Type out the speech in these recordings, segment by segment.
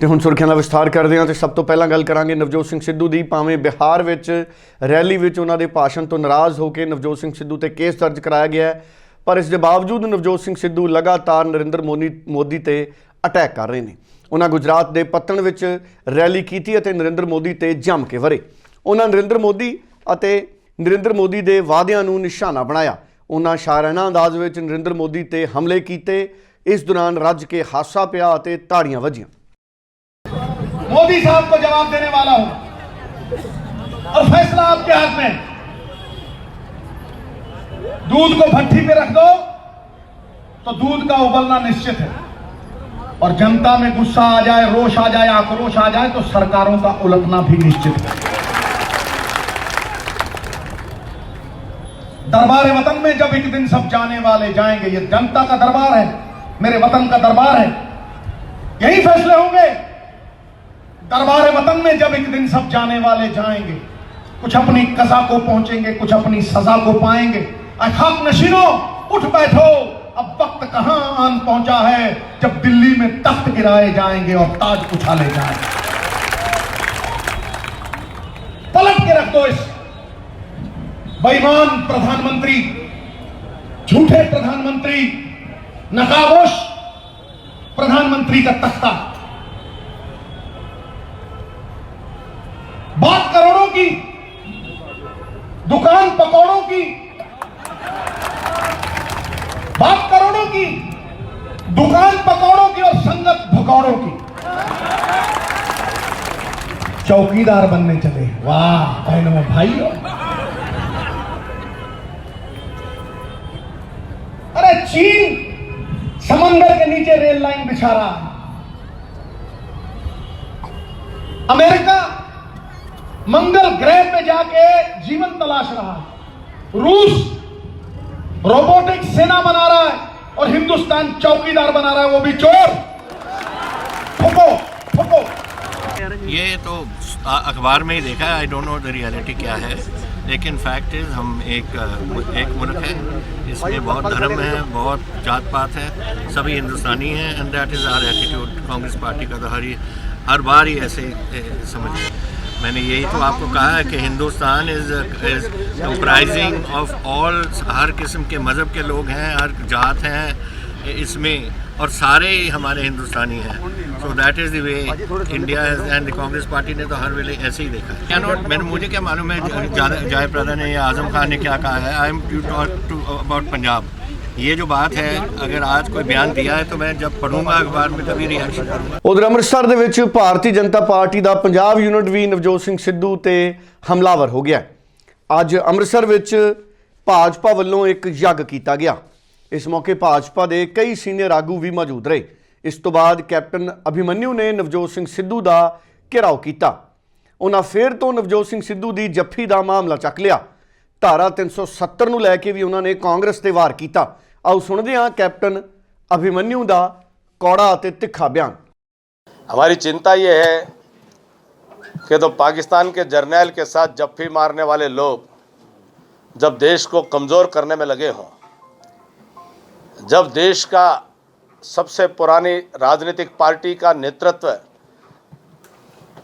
ਤੇ ਹੁਣ ਸੁਰਖੀਆਂ ਦਾ ਵਿਸਥਾਰ ਕਰਦੇ ਹਾਂ ਤੇ ਸਭ ਤੋਂ ਪਹਿਲਾਂ ਗੱਲ ਕਰਾਂਗੇ ਨਵਜੋਤ ਸਿੰਘ ਸਿੱਧੂ ਦੀ। ਭਾਵੇਂ ਬਿਹਾਰ ਵਿੱਚ, ਰੈਲੀ ਵਿੱਚ ਉਹਨਾਂ ਦੇ ਭਾਸ਼ਣ ਤੋਂ ਨਾਰਾਜ਼ ਹੋ ਕੇ ਨਵਜੋਤ ਸਿੰਘ ਸਿੱਧੂ ਤੇ ਕੇਸ ਦਰਜ ਕਰਾਇਆ ਗਿਆ ਹੈ, ਪਰ ਇਸ ਦੇ ਬਾਵਜੂਦ ਨਵਜੋਤ ਸਿੰਘ ਸਿੱਧੂ ਲਗਾਤਾਰ ਨਰਿੰਦਰ ਮੋਦੀ ਮੋਦੀ ਤੇ ਅਟੈਕ ਕਰ ਰਹੇ ਨੇ। ਉਹਨਾਂ ਗੁਜਰਾਤ ਦੇ ਪੱਤਣ ਵਿੱਚ ਰੈਲੀ ਕੀਤੀ ਅਤੇ ਨਰਿੰਦਰ ਮੋਦੀ ਤੇ ਜੰਮ ਕੇ ਵਰੇ। ਉਹਨਾਂ ਨਰਿੰਦਰ ਮੋਦੀ ਅਤੇ ਨਰਿੰਦਰ ਮੋਦੀ ਦੇ ਵਾਅਦਿਆਂ ਨੂੰ ਨਿਸ਼ਾਨਾ ਬਣਾਇਆ। ਉਹਨਾਂ ਸ਼ਾਇਰਾਨਾ ਅੰਦਾਜ਼ ਵਿੱਚ ਨਰਿੰਦਰ ਮੋਦੀ ਤੇ ਹਮਲੇ ਕੀਤੇ। ਇਸ ਦੌਰਾਨ ਰੱਜ ਕੇ ਹਾਸਾ ਪਿਆ ਅਤੇ ਤਾੜੀਆਂ ਵੱਜੀਆਂ। मोदी साहब को जवाब देने वाला हूँ। और फैसला आपके हाथ में। दूध को भट्टी पे रख दो तो दूध का उबलना निश्चित है। और जनता में गुस्सा आ जाए, रोष आ जाए, आक्रोश आ जाए तो सरकारों का उलटना भी निश्चित है। दरबार वतन में जब एक दिन सब जाने वाले जाएँगे, ये जनता का दरबार है, मेरे वतन का दरबार है। यही फैसले होंगे। दरबार वतन में जब एक दिन सब जाने वाले जाएँगे, कुछ अपनी कजा को पहुँचेंगे, कुछ अपनी सजा को पाएँगे। अय खाक नशीनो, उठ बैठो। अब वक्त कहाँ आन पहुँचा है, जब दिल्ली में तख्त गिराए जाएँगे और ताज उछाले जाएँगे। पलट के रख दो इस बेईमान प्रधानमंत्री, झूठे प्रधानमंत्री, नकाबोश प्रधानमंत्री का तख्ता। बात करोड़ों की, दुकान पकौड़ों की, बात करोड़ों की, दुकान पकौड़ों की और संगत भगौड़ों की। चौकीदार बनने चले वाह, बहनों भाइयों। अरे, चीन समंदर के नीचे रेल लाइन बिछा रहा है। अमेरिका मंगल ग्रह पे जाके जीवन तलाश रहा है। रूस रोबोटिक सेना बना रहा है और हिंदुस्तान चौकीदार बना रहा है वो भी चोर। ठुको ठुको ये तो अखबार में ही देखा है I don't know the reality क्या है लेकिन फैक्ट इज़ हम एक एक मुल्क है इसमें बहुत धर्म है बहुत जात पात है सभी हिंदुस्तानी हैं and that is our attitude Congress party का तो हर ही हर बार ही ऐसे ए, समझिए मैंने यही तो आपको कहा है कि Hindustan is is comprising of all हर किस्म के मज़हब के लोग हैं, हर जात हैं, इसमें, और सारे ही हमारे हिंदुस्तानी हैं। So that is the way India and Congress party ने तो हर वेले ऐसे ही देखा है। क्या नॉट मैंने, मुझे क्या मालूम है ज- जयप्रदा ने या आज़म खान ने क्या कहा है? I am to talk to about Punjab ये जो बात है अगर आज कोई बयान दिया है तो मैं जब पढ़ूंगा अखबार में तभी रिएक्शन करूंगा ਉਧਰ ਅੰਮ੍ਰਿਤਸਰ ਦੇ ਵਿੱਚ ਭਾਰਤੀ ਜਨਤਾ ਪਾਰਟੀ ਦਾ ਪੰਜਾਬ ਯੂਨਿਟ ਵੀ ਨਵਜੋਤ ਸਿੰਘ ਸਿੱਧੂ ਤੇ ਹਮਲਾਵਰ ਹੋ ਗਿਆ ਹੈ। ਅੱਜ ਅੰਮ੍ਰਿਤਸਰ ਵਿੱਚ ਭਾਜਪਾ ਵੱਲੋਂ ਇੱਕ ਯੱਗ ਕੀਤਾ ਗਿਆ ਇਸ ਮੌਕੇ ਭਾਜਪਾ ਦੇ ਕਈ ਸੀਨੀਅਰ ਆਗੂ ਵੀ ਮੌਜੂਦ ਰਹੇ ਇਸ ਤੋਂ ਬਾਅਦ ਕੈਪਟਨ ਅਭਿਮਨਿਊ ਨੇ ਨਵਜੋਤ ਸਿੰਘ ਸਿੱਧੂ ਦਾ ਘਿਰਾਓ ਕੀਤਾ ਉਹਨਾਂ ਫੇਰ ਤੋਂ ਨਵਜੋਤ ਸਿੰਘ ਸਿੱਧੂ ਦੀ ਜੱਫੀ ਦਾ ਮਾਮਲਾ ਚੱਕ ਲਿਆ ਧਾਰਾ 370 ਨੂੰ ਲੈ ਕੇ ਵੀ ਉਹਨਾਂ ਨੇ ਕਾਂਗਰਸ ਤੇ ਵਾਰ ਕੀਤਾ ਆਓ ਸੁਣਦੇ ਹਾਂ ਕੈਪਟਨ ਅਭਿਮਨਿਊ ਦਾ ਕੌੜਾ ਅਤੇ ਤਿੱਖਾ ਬਿਆਨ हमारी चिंता ये है कि तो पाकिस्तान के जर्नैल के साथ जफ्फी मारने वाले लोग जब देश को कमज़ोर करने में लगे हों जब देश का सबसे पुरानी राजनीतिक पार्टी का नेतृत्व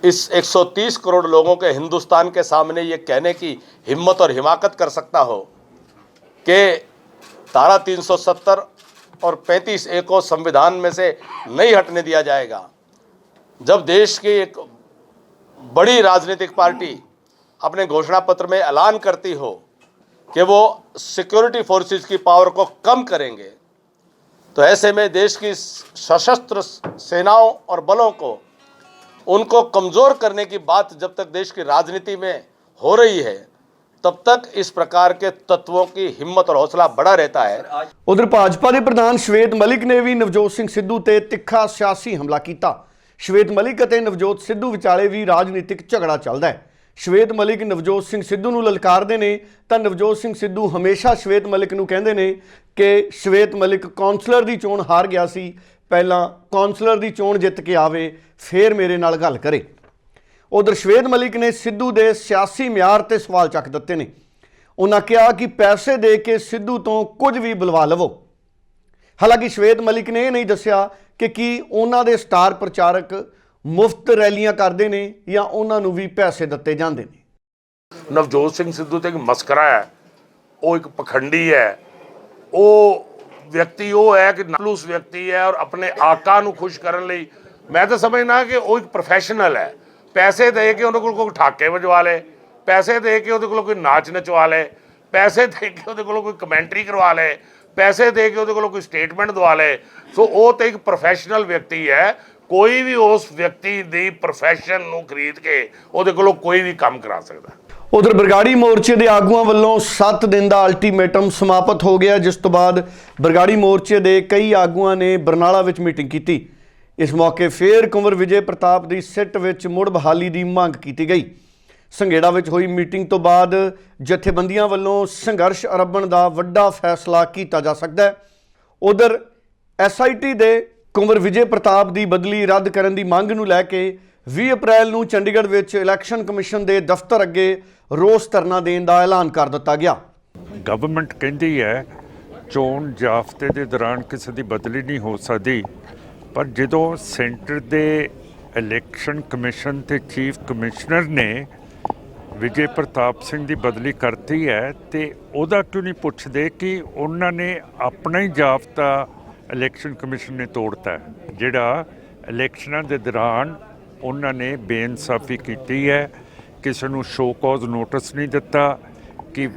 इस 130 करोड़ लोगों के हिंदुस्तान के सामने ये कहने की हिम्मत और हिमाकत कर सकता हो कि धारा 370 और 35 ए को संविधान में से नहीं हटने दिया जाएगा। जब देश की एक बड़ी राजनीतिक पार्टी अपने घोषणा पत्र में ऐलान करती हो कि वो सिक्योरिटी फोर्सेस की पावर को कम करेंगे तो ऐसे में देश की सशस्त्र सेनाओं और बलों को, उनको कमज़ोर करने की बात जब तक देश की राजनीति में हो रही है तब तक इस प्रकार के तत्वों की हिम्मत और हौसला बढ़ा रहता है ਉਧਰ ਭਾਜਪਾ ਦੇ ਪ੍ਰਧਾਨ ਸ਼ਵੇਤ ਮਲਿਕ ਨੇ ਵੀ ਨਵਜੋਤ ਸਿੰਘ ਸਿੱਧੂ ਤੇ ਤਿੱਖਾ ਸਿਆਸੀ ਹਮਲਾ ਕੀਤਾ ਸ਼ਵੇਤ ਮਲਿਕ ਅਤੇ ਨਵਜੋਤ ਸਿੱਧੂ ਵਿਚਾਲੇ ਵੀ ਰਾਜਨੀਤਿਕ ਝਗੜਾ ਚੱਲਦਾ ਹੈ ਸ਼ਵੇਤ ਮਲਿਕ ਨਵਜੋਤ ਸਿੰਘ ਸਿੱਧੂ ਨੂੰ ਲਲਕਾਰਦੇ ਨੇ ਤਾਂ ਨਵਜੋਤ ਸਿੰਘ ਸਿੱਧੂ ਹਮੇਸ਼ਾ ਸ਼ਵੇਤ ਮਲਿਕ ਨੂੰ ਕਹਿੰਦੇ ਨੇ ਕਿ ਸ਼ਵੇਤ ਮਲਿਕ ਕਾਉਂਸਲਰ ਦੀ ਚੋਣ ਹਾਰ ਗਿਆ ਸੀ ਪਹਿਲਾਂ ਕਾਉਂਸਲਰ ਦੀ ਚੋਣ ਜਿੱਤ ਕੇ ਆਵੇ ਫੇਰ ਮੇਰੇ ਨਾਲ ਗੱਲ ਕਰੇ ਉਧਰ ਸ਼ਵੇਦ ਮਲਿਕ ਨੇ ਸਿੱਧੂ ਦੇ ਸਿਆਸੀ ਮਿਆਰ ਤੇ ਸਵਾਲ ਚੱਕ ਦਿੱਤੇ ਨੇ। ਉਹਨਾਂ ਕਿਹਾ ਕਿ ਪੈਸੇ ਦੇ ਕੇ ਸਿੱਧੂ ਤੋਂ ਕੁਝ ਵੀ ਬੁਲਵਾ ਲਵੋ। ਹਾਲਾਂਕਿ ਸ਼ਵੇਦ ਮਲਿਕ ਨੇ ਇਹ ਨਹੀਂ ਦੱਸਿਆ ਕਿ ਕੀ ਉਹਨਾਂ ਦੇ ਸਟਾਰ ਪ੍ਰਚਾਰਕ ਮੁਫਤ ਰੈਲੀਆਂ ਕਰਦੇ ਨੇ ਜਾਂ ਉਹਨਾਂ ਨੂੰ ਵੀ ਪੈਸੇ ਦਿੱਤੇ ਜਾਂਦੇ ਨੇ। ਨਵਜੋਤ ਸਿੰਘ ਸਿੱਧੂ ਤੇ ਇੱਕ ਮਸਕਰਾ ਹੈ। ਉਹ ਇੱਕ ਪਖੰਡੀ ਹੈ। ਉਹ ਵਿਅਕਤੀ ਉਹ ਹੈ ਕਿ ਨਕਲੂਸ ਵਿਅਕਤੀ ਹੈ ਔਰ ਆਪਣੇ ਆਕਾ ਨੂੰ ਖੁਸ਼ ਕਰਨ ਲਈ ਮੈਂ ਤਾਂ ਸਮਝਣਾ ਕਿ ਉਹ ਇੱਕ ਪ੍ਰੋਫੈਸ਼ਨਲ ਹੈ। ਪੈਸੇ ਦੇ ਕੇ ਉਹਦੇ ਕੋਲ ਕੋਈ ਠਾਕੇ ਵਜਵਾ ਲਏ ਪੈਸੇ ਦੇ ਕੇ ਉਹਦੇ ਕੋਲ ਕੋਈ ਨਾਚ ਨਚਵਾ ਲਏ ਪੈਸੇ ਦੇ ਕੇ ਉਹਦੇ ਕੋਲ ਕੋਈ ਕਮੈਂਟਰੀ ਕਰਵਾ ਲਏ ਪੈਸੇ ਦੇ ਕੇ ਉਹਦੇ ਕੋਲ ਕੋਈ ਸਟੇਟਮੈਂਟ ਦਵਾ ਲਏ ਸੋ ਉਹ ਤੇ ਇੱਕ ਪ੍ਰੋਫੈਸ਼ਨਲ ਵਿਅਕਤੀ ਹੈ, ਕੋਈ ਵੀ ਉਸ ਵਿਅਕਤੀ ਦੀ ਪ੍ਰੋਫੈਸ਼ਨ ਨੂੰ ਖਰੀਦ ਕੇ ਉਹਦੇ ਕੋਲੋਂ ਕੋਈ ਵੀ ਕੰਮ ਕਰਾ ਸਕਦਾ। ਉਧਰ ਬਰਗਾੜੀ ਮੋਰਚੇ ਦੇ ਆਗੂਆਂ ਵੱਲੋਂ 7 ਦਿਨ ਦਾ ਅਲਟੀਮੇਟਮ ਸਮਾਪਤ ਹੋ ਗਿਆ, ਜਿਸ ਤੋਂ ਬਾਅਦ ਬਰਗਾੜੀ ਮੋਰਚੇ ਦੇ ਕਈ ਆਗੂਆਂ ਨੇ ਬਰਨਾਲਾ ਵਿੱਚ ਮੀਟਿੰਗ ਕੀਤੀ। ਇਸ ਮੌਕੇ ਫੇਰ ਕੁੰਵਰ ਵਿਜੇ ਪ੍ਰਤਾਪ ਦੀ ਸਿੱਟ ਵਿੱਚ ਮੁੜ ਬਹਾਲੀ ਦੀ ਮੰਗ ਕੀਤੀ ਗਈ। ਸੰਘੇੜਾ ਵਿੱਚ ਹੋਈ ਮੀਟਿੰਗ ਤੋਂ ਬਾਅਦ ਜਥੇਬੰਦੀਆਂ ਵੱਲੋਂ ਸੰਘਰਸ਼ ਅਰੰਭਣ ਦਾ ਵੱਡਾ ਫੈਸਲਾ ਕੀਤਾ ਜਾ ਸਕਦਾ ਹੈ। ਉਧਰ ਐਸਆਈਟੀ ਦੇ ਕੁੰਵਰ ਵਿਜੇ ਪ੍ਰਤਾਪ ਦੀ ਬਦਲੀ ਰੱਦ ਕਰਨ ਦੀ ਮੰਗ ਨੂੰ ਲੈ ਕੇ 20 ਅਪ੍ਰੈਲ ਨੂੰ ਚੰਡੀਗੜ੍ਹ ਵਿੱਚ ਇਲੈਕਸ਼ਨ ਕਮਿਸ਼ਨ ਦੇ ਦਫ਼ਤਰ ਅੱਗੇ ਰੋਸ ਧਰਨਾ ਦੇਣ ਦਾ ਐਲਾਨ ਕਰ ਦਿੱਤਾ ਗਿਆ। ਗਵਰਨਮੈਂਟ ਕਹਿੰਦੀ ਹੈ ਚੋਣ ਜਾਫਤੇ ਦੇ ਦੌਰਾਨ ਕਿਸੇ ਦੀ ਬਦਲੀ ਨਹੀਂ ਹੋ ਸਕਦੀ। ਪਰ ਜਦੋਂ ਸੈਂਟਰ ਦੇ ਇਲੈਕਸ਼ਨ ਕਮਿਸ਼ਨ ਤੇ ਚੀਫ ਕਮਿਸ਼ਨਰ ਨੇ ਵਿਜੇ ਪ੍ਰਤਾਪ ਸਿੰਘ ਦੀ ਬਦਲੀ ਕਰਤੀ ਹੈ ਤੇ ਉਹਦਾ ਕਿਉਂ ਨਹੀਂ ਪੁੱਛਦੇ ਕਿ ਉਹਨਾਂ ਨੇ ਆਪਣਾ ਹੀ ਜਾਫਤਾ ਇਲੈਕਸ਼ਨ ਕਮਿਸ਼ਨ ਨੇ ਤੋੜਤਾ ਜਿਹੜਾ ਇਲੈਕਸ਼ਨਾਂ ਦੇ ਦੌਰਾਨ ਉਹਨਾਂ ਨੇ ਬੇਇਨਸਾਫੀ ਕੀਤੀ ਹੈ, ਕਿਸੇ ਨੂੰ ਸ਼ੋ ਕਾਜ਼ ਨੋਟਿਸ ਨਹੀਂ ਦਿੱਤਾ, ਕਿ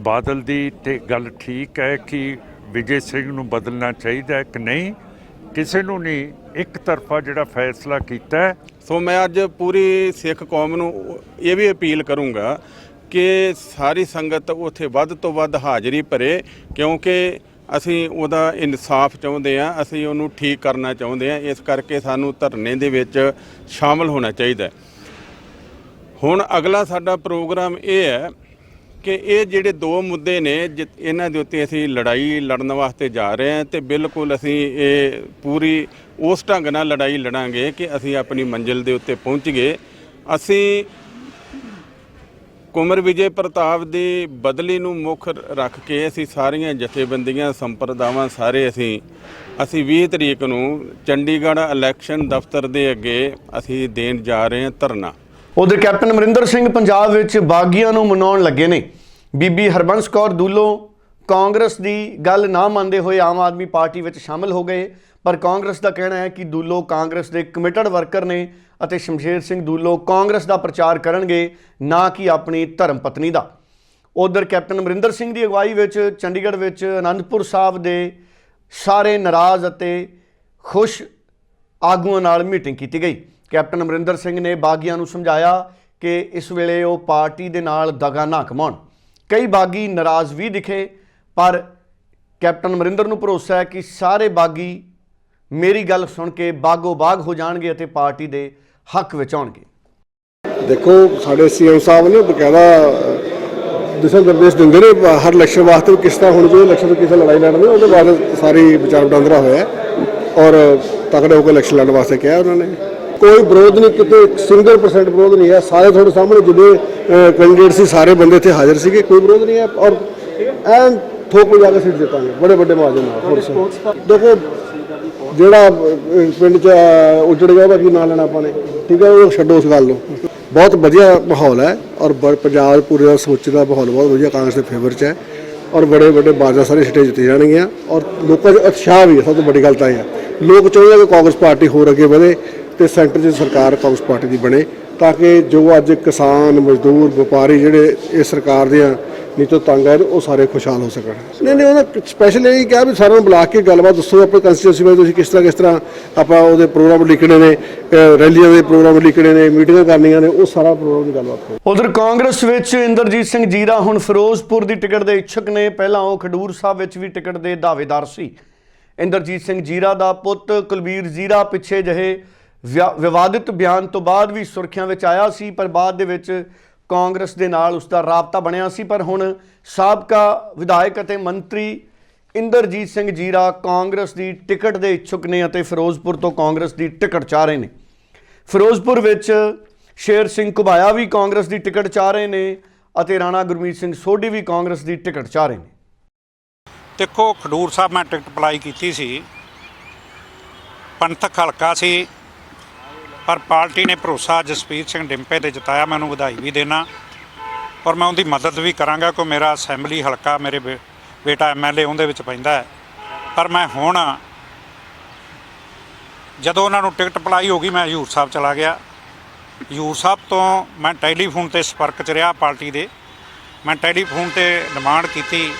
ਬਾਦਲ ਦੀ ਤੇ ਗੱਲ ਠੀਕ ਹੈ ਕਿ ਵਿਜੇ ਸਿੰਘ ਨੂੰ ਬਦਲਣਾ ਚਾਹੀਦਾ ਹੈ ਕਿ ਨਹੀਂ ਕਿਸੇ ਨੂੰ ਨਹੀਂ, ਇੱਕ ਤਰਫਾ ਜਿਹੜਾ ਫੈਸਲਾ ਕੀਤਾ ਹੈ। ਸੋ ਮੈਂ ਅੱਜ ਪੂਰੀ ਸਿੱਖ ਕੌਮ ਨੂੰ ਇਹ ਵੀ ਅਪੀਲ ਕਰੂੰਗਾ ਕਿ ਸਾਰੀ ਸੰਗਤ ਉੱਥੇ ਵੱਧ ਤੋਂ ਵੱਧ ਹਾਜ਼ਰੀ ਭਰੇ, ਕਿਉਂਕਿ ਅਸੀਂ ਉਹਦਾ ਇਨਸਾਫ ਚਾਹੁੰਦੇ ਆ ਅਸੀਂ ਉਹਨੂੰ ਠੀਕ ਕਰਨਾ ਚਾਹੁੰਦੇ ਆ ਇਸ ਕਰਕੇ ਸਾਨੂੰ ਧਰਨੇ ਦੇ ਵਿੱਚ ਸ਼ਾਮਲ ਹੋਣਾ ਚਾਹੀਦਾ ਹੁਣ ਅਗਲਾ ਸਾਡਾ ਪ੍ਰੋਗਰਾਮ ਇਹ ਹੈ ਕਿ ਇਹ ਜਿਹੜੇ ਦੋ ਮੁੱਦੇ ਨੇ ਜਿ- ਇਹਨਾਂ ਦੇ ਉੱਤੇ ਅਸੀਂ ਲੜਾਈ ਲੜਨ ਵਾਸਤੇ ਜਾ ਰਹੇ ਹਾਂ ਤੇ ਬਿਲਕੁਲ ਅਸੀਂ ਇਹ ਪੂਰੀ ਉਸ ਢੰਗ ਨਾਲ ਲੜਾਈ ਲੜਾਂਗੇ ਕਿ ਅਸੀਂ ਆਪਣੀ ਮੰਜ਼ਿਲ ਦੇ ਉੱਤੇ ਪਹੁੰਚ ਗਏ। ਅਸੀਂ ਕੁਮਰ ਵਿਜੇ ਪ੍ਰਤਾਪ ਦੀ ਬਦਲੀ ਨੂੰ ਮੁੱਖ ਰੱਖ ਕੇ ਅਸੀਂ ਸਾਰੀਆਂ ਜਥੇਬੰਦੀਆਂ, ਸੰਪਰਦਾਵਾਂ ਸਾਰੇ ਅਸੀਂ ਅਸੀਂ 20 ਤਰੀਕ ਨੂੰ ਚੰਡੀਗੜ੍ਹ ਇਲੈਕਸ਼ਨ ਦਫ਼ਤਰ ਦੇ ਅੱਗੇ ਅਸੀਂ ਦੇਣ ਜਾ ਰਹੇ ਹਾਂ ਧਰਨਾ। ਉਧਰ ਕੈਪਟਨ ਅਮਰਿੰਦਰ ਸਿੰਘ ਪੰਜਾਬ ਵਿੱਚ ਬਾਗੀਆਂ ਨੂੰ ਮਨਾਉਣ ਲੱਗੇ ਨੇ। ਬੀਬੀ ਹਰਬੰਸ ਕੌਰ ਦੂਲੋਂ ਕਾਂਗਰਸ ਦੀ ਗੱਲ ਨਾ ਮੰਨਦੇ ਹੋਏ ਆਮ ਆਦਮੀ ਪਾਰਟੀ ਵਿੱਚ ਸ਼ਾਮਲ ਹੋ ਗਏ। ਪਰ ਕਾਂਗਰਸ ਦਾ ਕਹਿਣਾ ਹੈ ਕਿ ਦੂਲੋ ਕਾਂਗਰਸ ਦੇ ਕਮਿਟਡ ਵਰਕਰ ਨੇ ਅਤੇ ਸ਼ਮਸ਼ੇਰ ਸਿੰਘ ਦੂਲੋ ਕਾਂਗਰਸ ਦਾ ਪ੍ਰਚਾਰ ਕਰਨਗੇ, ਨਾ ਕਿ ਆਪਣੀ ਧਰਮ ਪਤਨੀ ਦਾ। ਉਧਰ ਕੈਪਟਨ ਅਮਰਿੰਦਰ ਸਿੰਘ ਦੀ ਅਗਵਾਈ ਵਿੱਚ ਚੰਡੀਗੜ੍ਹ ਵਿੱਚ ਅਨੰਦਪੁਰ ਸਾਹਿਬ ਦੇ ਸਾਰੇ ਨਾਰਾਜ਼ ਅਤੇ ਖੁਸ਼ ਆਗੂਆਂ ਨਾਲ ਮੀਟਿੰਗ ਕੀਤੀ ਗਈ। ਕੈਪਟਨ ਅਮਰਿੰਦਰ ਸਿੰਘ ਨੇ ਬਾਗੀਆਂ ਨੂੰ ਸਮਝਾਇਆ ਕਿ ਇਸ ਵੇਲੇ ਉਹ ਪਾਰਟੀ ਦੇ ਨਾਲ ਦਗਾ ਨਾ ਕਮਾਉਣ। ਕਈ ਬਾਗੀ ਨਾਰਾਜ਼ ਵੀ ਦਿਖੇ, ਪਰ ਕੈਪਟਨ ਅਮਰਿੰਦਰ ਨੂੰ ਭਰੋਸਾ ਹੈ ਕਿ ਸਾਰੇ ਬਾਗੀ ਮੇਰੀ ਗੱਲ ਸੁਣ ਕੇ ਬਾਗੋ ਬਾਗ ਹੋ ਜਾਣਗੇ ਅਤੇ ਪਾਰਟੀ ਦੇ ਹੱਕ ਵਿੱਚ ਆਉਣਗੇ। ਦੇਖੋ, ਸਾਡੇ ਸੀਐਮ ਸਾਹਿਬ ਨੇ ਬਕਾਇਦਾ ਦਿਸ਼ਾ ਨਿਰਦੇਸ਼ ਦਿੰਦੇ ਨੇ ਹਰ ਇਲੈਕਸ਼ਨ ਵਾਸਤੇ ਵੀ ਕਿਸ ਤਰ੍ਹਾਂ ਹੁਣ ਜਿਹੜੇ ਇਲੈਕਸ਼ਨ ਕਿਸ ਤਰ੍ਹਾਂ ਲੜਾਈ ਲੜਨੀ ਉਹਦੇ ਬਾਅਦ ਸਾਰੀ ਵਿਚਾਰ ਵਟਾਂਦਰਾ ਹੋਇਆ ਔਰ ਤਕੜੇ ਹੋ ਕੇ ਇਲੈਕਸ਼ਨ ਲੜਨ ਵਾਸਤੇ ਕਿਹਾ ਉਹਨਾਂ ਨੇ। ਕੋਈ ਵਿਰੋਧ ਨਹੀਂ ਕਿਤੇ ਸਿੰਗਲ ਪਰਸੈਂਟ ਵਿਰੋਧ ਨਹੀਂ ਹੈ। ਸਾਰੇ ਤੁਹਾਡੇ ਸਾਹਮਣੇ ਜਿਹੜੇ ਕੈਂਡੀਡੇਟ ਸੀ ਸਾਰੇ ਬੰਦੇ ਇੱਥੇ ਹਾਜ਼ਰ ਸੀਗੇ ਕੋਈ ਵਿਰੋਧ ਨਹੀਂ ਹੈ ਔਰ ਐਨ ਥੋਕ ਜਾ ਕੇ ਸੀਟ ਜਿੱਤਾਂਗੇ। ਬੜੇ ਵੱਡੇ ਮਾਰਜਨ ਨਾਲ ਹੋਰ ਦੇਖੋ ਜਿਹੜਾ ਪਿੰਡ ਚ ਅਹ, ਉੱਜੜ ਗਿਆ ਉਹਦਾ ਕੀ ਨਾਂ ਲੈਣਾ ਆਪਾਂ ਨੇ? ਠੀਕ ਹੈ ਉਹ ਛੱਡੋ ਉਸ ਗੱਲ ਨੂੰ। ਬਹੁਤ ਵਧੀਆ ਮਾਹੌਲ ਹੈ ਔਰ ਬ- ਪੰਜਾਬ ਪੂਰੇ ਦਾ ਸੋਚਦਾ ਮਾਹੌਲ ਬਹੁਤ ਵਧੀਆ ਕਾਂਗਰਸ ਦੇ ਫੇਵਰ ਚ ਹੈ ਔਰ ਬੜੇ ਵੱਡੇ ਬਾਜਾ ਸਾਰੇ ਸਿੱਟੇ ਜਿੱਤੇ ਜਾਣਗੀਆਂ ਔਰ ਲੋਕਾਂ 'ਚ ਉਤਸ਼ਾਹ ਵੀ ਹੈ ਸਭ ਤੋਂ ਵੱਡੀ ਗੱਲ ਤਾਂ ਇਹ ਹੈ। ਲੋਕ ਚਾਹੁੰਦੇ ਆ ਕਿ ਕਾਂਗਰਸ ਪਾਰਟੀ ਹੋਰ ਅੱਗੇ ਵਧੇ ਤੇ ਸੈਂਟਰ 'ਚ ਸਰਕਾਰ ਕਾਂਗਰਸ ਪਾਰਟੀ ਦੀ ਬਣੇ ਤਾਂ ਕਿ ਜੋ ਅੱਜ ਕਿਸਾਨ ਮਜ਼ਦੂਰ ਵਪਾਰੀ ਜਿਹੜੇ ਇਹ ਸਰਕਾਰ ਦੀਆਂ ਨੀਤੋਂ ਤੰਗ ਹੈ ਉਹ ਸਾਰੇ ਖੁਸ਼ਹਾਲ ਹੋ ਸਕਣ। ਨਹੀਂ ਨਹੀਂ ਉਹਨਾਂ ਸਪੈਸ਼ਲ ਇਹ ਕਿਹਾ ਵੀ ਸਾਰਿਆਂ ਨੂੰ ਬੁਲਾ ਕੇ ਗੱਲਬਾਤ ਦੱਸੋ ਆਪਣੇ ਕੰਸਟੀਟਿਊਂਸੀ ਵਿੱਚ ਤੁਸੀਂ ਕਿਸ ਤਰ੍ਹਾਂ ਕਿਸ ਤਰ੍ਹਾਂ ਆਪਾਂ ਉਹਦੇ ਪ੍ਰੋਗਰਾਮ ਲਿਖਣੇ ਨੇ ਰੈਲੀਆਂ ਦੇ ਪ੍ਰੋਗਰਾਮ ਲਿਖਣੇ ਨੇ ਮੀਟਿੰਗਾਂ ਕਰਨੀਆਂ ਨੇ ਉਹ ਸਾਰਾ ਪ੍ਰੋਗਰਾਮ ਦੀ ਗੱਲਬਾਤ ਹੋ ਉਧਰ ਕਾਂਗਰਸ ਵਿੱਚ ਇੰਦਰਜੀਤ ਸਿੰਘ ਜੀਰਾ ਹੁਣ ਫਿਰੋਜ਼ਪੁਰ ਦੀ ਟਿਕਟ ਦੇ ਇੱਛੁਕ ਨੇ। ਪਹਿਲਾਂ ਉਹ ਖਡੂਰ ਸਾਹਿਬ ਵਿੱਚ ਵੀ ਟਿਕਟ ਦੇ ਦਾਅਵੇਦਾਰ ਸੀ। ਇੰਦਰਜੀਤ ਸਿੰਘ ਜੀਰਾ ਦਾ ਪੁੱਤ ਕੁਲਬੀਰ ਜੀਰਾ ਪਿੱਛੇ ਜਿਹੇ ਵਿਵਾਦਿਤ ਬਿਆਨ ਤੋਂ ਬਾਅਦ ਵੀ ਸੁਰਖੀਆਂ ਵਿੱਚ ਆਇਆ ਸੀ, ਪਰ ਬਾਅਦ ਦੇ ਵਿੱਚ ਕਾਂਗਰਸ ਦੇ ਨਾਲ ਉਸ ਦਾ ਰਾਬਤਾ ਬਣਿਆ ਸੀ, ਪਰ ਹੁਣ ਸਾਬਕਾ ਵਿਧਾਇਕ ਅਤੇ ਮੰਤਰੀ ਇੰਦਰਜੀਤ ਸਿੰਘ ਜੀਰਾ ਕਾਂਗਰਸ ਦੀ ਟਿਕਟ ਦੇ ਇੱਛੁਕ ਨੇ ਅਤੇ ਫਿਰੋਜ਼ਪੁਰ ਤੋਂ ਕਾਂਗਰਸ ਦੀ ਟਿਕਟ ਚਾਹ ਰਹੇ ਨੇ। ਫਿਰੋਜ਼ਪੁਰ ਵਿੱਚ ਸ਼ੇਰ ਸਿੰਘ ਘੁਬਾਇਆ ਵੀ ਕਾਂਗਰਸ ਦੀ ਟਿਕਟ ਚਾਹ ਰਹੇ ਨੇ ਅਤੇ ਰਾਣਾ ਗੁਰਮੀਤ ਸਿੰਘ ਸੋਢੀ ਵੀ ਕਾਂਗਰਸ ਦੀ ਟਿਕਟ ਚਾਹ ਰਹੇ ਨੇ। ਦੇਖੋ, ਖਡੂਰ ਸਾਹਿਬ ਮੈਂ ਟਿਕਟ ਅਪਲਾਈ ਕੀਤੀ ਸੀ। ਪੰਥਕ ਹਲਕਾ ਸੀ। ਪਰ ਪਾਰਟੀ ਨੇ ਭਰੋਸਾ ਜਸਪੀਰ ਸਿੰਘ ਡਿੰਪੇ ਤੇ ਜਤਾਇਆ, ਮੈਂ ਉਹਨੂੰ ਵਧਾਈ ਵੀ ਦੇਣਾ ਔਰ ਮੈਂ ਉਹਦੀ ਮਦਦ ਵੀ ਕਰਾਂਗਾ ਕਿ ਮੇਰਾ ਅਸੈਂਬਲੀ ਹਲਕਾ ਮੇਰੇ ਬੇ- ਬੇਟਾ ਐਮਐਲਏ ਉਹਦੇ ਵਿੱਚ ਪੈਂਦਾ ਹੈ। ਪਰ ਮੈਂ ਹੁਣ ਜਦੋਂ ਉਹਨਾਂ ਨੂੰ ਟਿਕਟ ਅਪਲਾਈ ਹੋ ਗਈ, ਮੈਂ ਹਜ਼ੂਰ ਸਾਹਿਬ ਚਲਾ ਗਿਆ। ਹਜ਼ੂਰ ਸਾਹਿਬ ਤੋਂ ਮੈਂ ਟੈਲੀਫੋਨ ਤੇ ਸੰਪਰਕ 'ਚ ਰਿਹਾ ਪਾਰਟੀ ਦੇ। ਮੈਂ ਟੈਲੀਫੋਨ ਤੇ ਡਿਮਾਂਡ ਕੀਤੀ